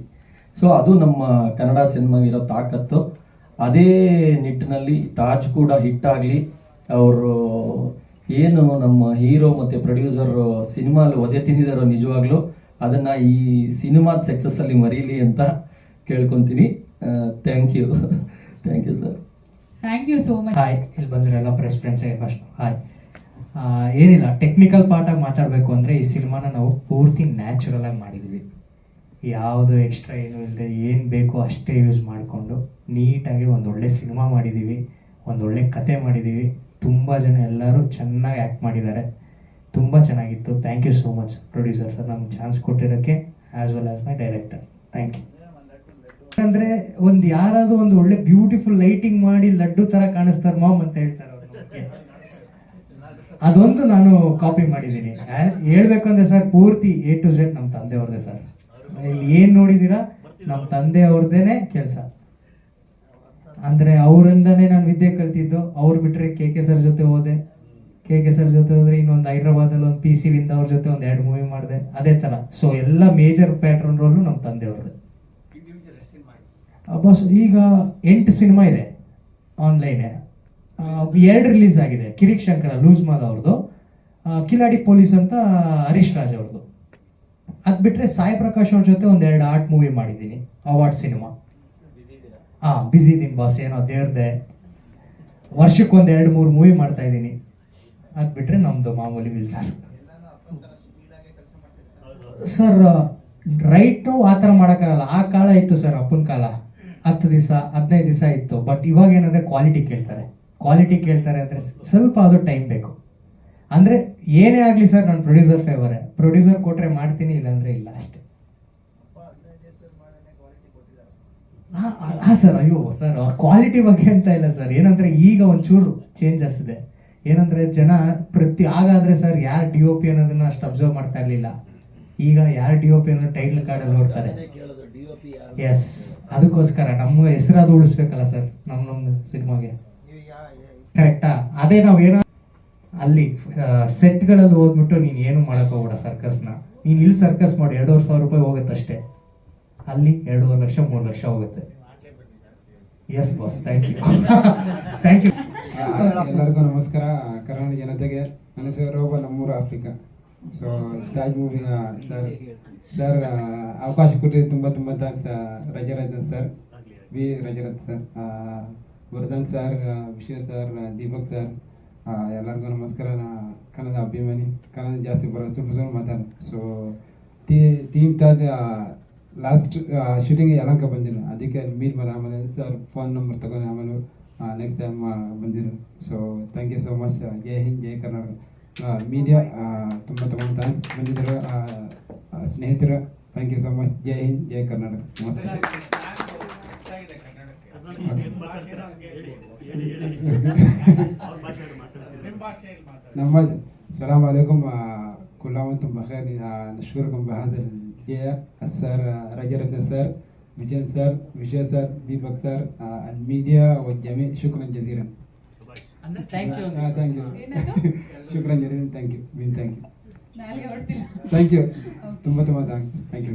ಸೊ ಅದು ನಮ್ಮ ಕನ್ನಡ ಸಿನಿಮಾಗಿರೋ ತಾಕತ್ತು. ಅದೇ ನಿಟ್ಟಿನಲ್ಲಿ ತಾಜ್ ಕೂಡ ಹಿಟ್ ಆಗಲಿ, ಅವರು ಏನು ನಮ್ಮ ಹೀರೋ ಮತ್ತು ಪ್ರೊಡ್ಯೂಸರ್ ಸಿನಿಮಾಲು ಒದೆ ತಿಂದಿದಾರೋ ನಿಜವಾಗ್ಲೂ, ಅದನ್ನು ಈ ಸಿನಿಮಾದ ಸಕ್ಸಸ್ಸಲ್ಲಿ ಮರೀಲಿ ಅಂತ ಕೇಳ್ಕೊತೀನಿ. Thank you thank you sir thank you so much hi ಇಲ್ಲಿ ಬಂದಿರಲ್ಲ ಪ್ರೆಸ್ ಫ್ರೆಂಡ್ಸ್ಗೆ ಫಸ್ಟ್ ಹಾಯ್ ಏನಿಲ್ಲ ಟೆಕ್ನಿಕಲ್ ಪಾರ್ಟಾಗಿ ಮಾತಾಡಬೇಕು ಅಂದರೆ ಈ ಸಿನಿಮಾನ ನಾವು ಪೂರ್ತಿ ನ್ಯಾಚುರಲ್ ಆಗಿ ಮಾಡಿದ್ವಿ. ಯಾವುದು ಎಕ್ಸ್ಟ್ರಾ ಏನು ಇಲ್ಲದೆ ಏನು ಬೇಕೋ ಅಷ್ಟೇ ಯೂಸ್ ಮಾಡಿಕೊಂಡು ನೀಟಾಗಿ ಒಂದು ಒಳ್ಳೆ ಸಿನಿಮಾ ಮಾಡಿದ್ದೀವಿ ಒಂದು ಒಳ್ಳೆ ಕತೆ ಮಾಡಿದ್ದೀವಿ ತುಂಬ ಜನ ಎಲ್ಲರೂ ಚೆನ್ನಾಗಿ ಆ್ಯಕ್ಟ್ ಮಾಡಿದ್ದಾರೆ. ತುಂಬ ಚೆನ್ನಾಗಿತ್ತು. Thank you so much producer sir. ನಮ್ಗೆ chance ಕೊಟ್ಟಿರೋಕ್ಕೆ as well as my director thank you ಅಂದ್ರೆ ಒಂದ್ ಯಾರಾದ್ರೂ ಒಂದು ಒಳ್ಳೆ ಬ್ಯೂಟಿಫುಲ್ ಲೈಟಿಂಗ್ ಮಾಡಿ ಲಡ್ಡು ತರ ಕಾಣಿಸ್ತಾರೆ ಮಾಮ್ ಅಂತ ಹೇಳ್ತಾರೆ. ಅದೊಂದು ನಾನು ಕಾಪಿ ಮಾಡಿದ್ದೀನಿ. ಆ, ಹೇಳ್ಬೇಕು ಅಂದ್ರೆ ಸರ್ ಪೂರ್ತಿ ಎ ಟು ಝೆಡ್ ನಮ್ಮ ತಂದೆಯವ್ರದ್ದೆ ಸರ್. ಇಲ್ಲಿ ಏನ್ ನೋಡಿದೀರಾ? ನಮ್ಮ ತಂದೆ ಅವ್ರದ್ದೇನೆ ಕೆಲಸ. ಅಂದ್ರೆ ಅವರಿಂದನೇ ನಾನು ವಿದ್ಯೆ ಕಲ್ತಿದ್ದು. ಅವ್ರು ಬಿಟ್ರೆ ಕೆ ಕೆ ಸರ್ ಜೊತೆ ಹೋದೆ. ಕೆ ಕೆ ಸರ್ ಜೊತೆ ಹೋದ್ರೆ ಇನ್ನೊಂದು ಹೈದ್ರಾಬಾದಲ್ಲಿ ಒಂದು ಪಿ ಸಿ ವಿಂದ ಅವ್ರ ಜೊತೆ ಒಂದು ಎರಡು ಮೂವಿ ಮಾಡಿದೆ. ಅದೇ ತರ. ಸೊ ಎಲ್ಲ ಮೇಜರ್ ಪ್ಯಾಟ್ರನ್ ರೋಲು ನಮ್ಮ ತಂದೆಯವ್ರದ್ದು. ಬಸ್ ಈಗ ಎಂಟು ಸಿನಿಮಾ ಇದೆ ಆನ್ಲೈನ್ ಎರಡು ರಿಲೀಸ್ ಆಗಿದೆ. ಕಿರಿಕ್ ಶಂಕರ, ಲೂಸ್ ಮಾದ ಅವ್ರದ್ದು ಕಿಲಾಡಿ ಪೊಲೀಸ್ ಅಂತ ಹರೀಶ್ ರಾಜ್ ಅವ್ರದ್ದು ಅದು ಬಿಟ್ರೆ ಸಾಯಿ ಪ್ರಕಾಶ್ ಅವ್ರ ಜೊತೆ ಒಂದು ಎರಡು ಆರ್ಟ್ ಮೂವಿ ಮಾಡಿದ್ದೀನಿ. ಅವಾರ್ಡ್ ಸಿನಿಮಾ ಹಾ ಬಿಸಿ ಇದೀನಿ ಬಾಸ್ ಏನೋ ದೇವ್ರದೆ. ವರ್ಷಕ್ಕೆ ಒಂದು ಎರಡು, ಮೂರು ಮೂವಿ ಮಾಡ್ತಾ ಇದ್ದೀನಿ. ಅದು ಬಿಟ್ರೆ ನಮ್ದು ಮಾಮೂಲಿ ಬಿಸ್ನೆಸ್ ಸರ್ ರೈಟು ಆ ಥರ ಮಾಡೋಕ್ಕಾಗಲ್ಲ. ಆ ಕಾಲ ಇತ್ತು ಸರ್ ಅಪ್ಪನ ಕಾಲ. ಹತ್ತು ದಿವಸ, ಹದಿನೈದು ದಿವಸ ಇತ್ತು. ಬಟ್ ಇವಾಗ ಏನಂದ್ರೆ ಕ್ವಾಲಿಟಿ ಕೇಳ್ತಾರೆ. ಕ್ವಾಲಿಟಿ ಕೇಳ್ತಾರೆ ಅಂದರೆ ಸ್ವಲ್ಪ ಅದು ಟೈಮ್ ಬೇಕು. ಅಂದರೆ ಏನೇ ಆಗಲಿ ಸರ್ ನಾನು ಪ್ರೊಡ್ಯೂಸರ್ ಫೇವರೇ ಪ್ರೊಡ್ಯೂಸರ್ ಕೊಟ್ಟರೆ ಮಾಡ್ತೀನಿ, ಇಲ್ಲಾಂದರೆ ಇಲ್ಲ ಅಷ್ಟೇ. ಹಾಂ ಸರ್ ಅಯ್ಯೋ ಸರ್ ಕ್ವಾಲಿಟಿ ಬಗ್ಗೆ ಅಂತ ಇಲ್ಲ ಸರ್ ಏನಂದ್ರೆ ಈಗ ಒಂಚೂರು ಚೇಂಜಸ್ ಇದೆ. ಏನಂದ್ರೆ ಜನ ಪ್ರತಿ ಆಗಾದ್ರೆ ಸರ್ ಯಾರು ಡಿ ಒ ಪಿ ಅನ್ನೋದನ್ನ ಅಷ್ಟು ಅಬ್ಸರ್ವ್ ಮಾಡ್ತಾ ಇರ್ಲಿಲ್ಲ. ಈಗ ಯಾರು ಡಿ ಒ ಪಿ ಅನ್ನೋ ಟೈಟ್ಲ್ ಕಾರ್ಡಲ್ಲಿ ನೋಡ್ತಾರೆ. ಎಸ್ ಅದಕ್ಕೋಸ್ಕರ ನಮ್ಮ ಅದು ಉಳಿಸ್ಬೇಕಲ್ಲ ಸರ್ ನಮ್ಮ ನಮ್ಮ ಸಿನಿಮಾಗೆ. ಕರೆಕ್ಟಾ ಅದೇ ನಾವು ಏನೋ ಅಲ್ಲಿ ಸೆಟ್ಗಳಲ್ಲಿ ಹೋಗ್ಬಿಟ್ಟು ನೀನು ಏನು ಮಾಡಕ್ ಹೋಗೋಣ ಸರ್ಕಸ್ನ ನೀನು ಇಲ್ಲಿ ಸರ್ಕಸ್ ಮಾಡಿ ಎರಡೂವರೆ ಸಾವಿರ ರೂಪಾಯಿ ಹೋಗುತ್ತೆ ಅಷ್ಟೇ. ಅಲ್ಲಿ ಎರಡೂವರೆ ಲಕ್ಷ ಮೂರು ಲಕ್ಷ ಹೋಗುತ್ತೆ. Yes boss thank you thank you ಎಲ್ಲರಿಗೂ ನಮಸ್ಕಾರ. ಕರ್ನಾಟಕ ಜನತೆಗೆ ನನ್ನ ಹೆಸರು ರೋಬ ನಮ್ಮೂರು Africa. So Taj movie sir sir ಅವಕಾಶ ಕೊಟ್ಟಿದ್ದು ತುಂಬ ತುಂಬ thanks Rajarajan sir V. Rajaraj sir Vardhan sir ವಿಷಯ ಸರ್ ದೀಪಕ್ ಸರ್ ಎಲ್ಲರಿಗೂ ನಮಸ್ಕಾರ. ಕನ್ನಡ ಅಭಿಮಾನಿ, ಕನ್ನಡ ಜಾಸ್ತಿ ಬರೋ ಸ್ವಲ್ಪ ಸ್ವಲ್ಪ ಮಾತಾಡ so team Taj last shooting Yelahanka ಬಂದಿಲ್ಲ ಅದಕ್ಕೆ ಮೀಟ್ ಮಾಡಿ ಆಮೇಲೆ ಸರ್ ಫೋನ್ ನಂಬರ್ ತಗೊಂಡು ಆಮೇಲೆ next time ಬಂದಿರು. So thank you so much Jai Hind, Jai Karnataka. Media ತುಂಬ ತುಂಬ ಥ್ಯಾಂಕ್ಸ್ ಬಂದಿದ್ದರು ಸ್ನೇಹಿತರು thank you so much Jai Hind Jai Karnataka ನಮಸ್ತೆ ನಮ್ಮ السلام عليكم كل عام وانتم بخير نشكركم بهذا الجيع السر رجل السر مجن سر مشي سر ديبك سر الميديا والجميع شكرا جزيلا ಅಂದ್ರೆ you thank you Shubhranjan thank you mean thank you thank you ತುಂಬ ತುಂಬ ಥ್ಯಾಂಕ್ ಥ್ಯಾಂಕ್ ಯು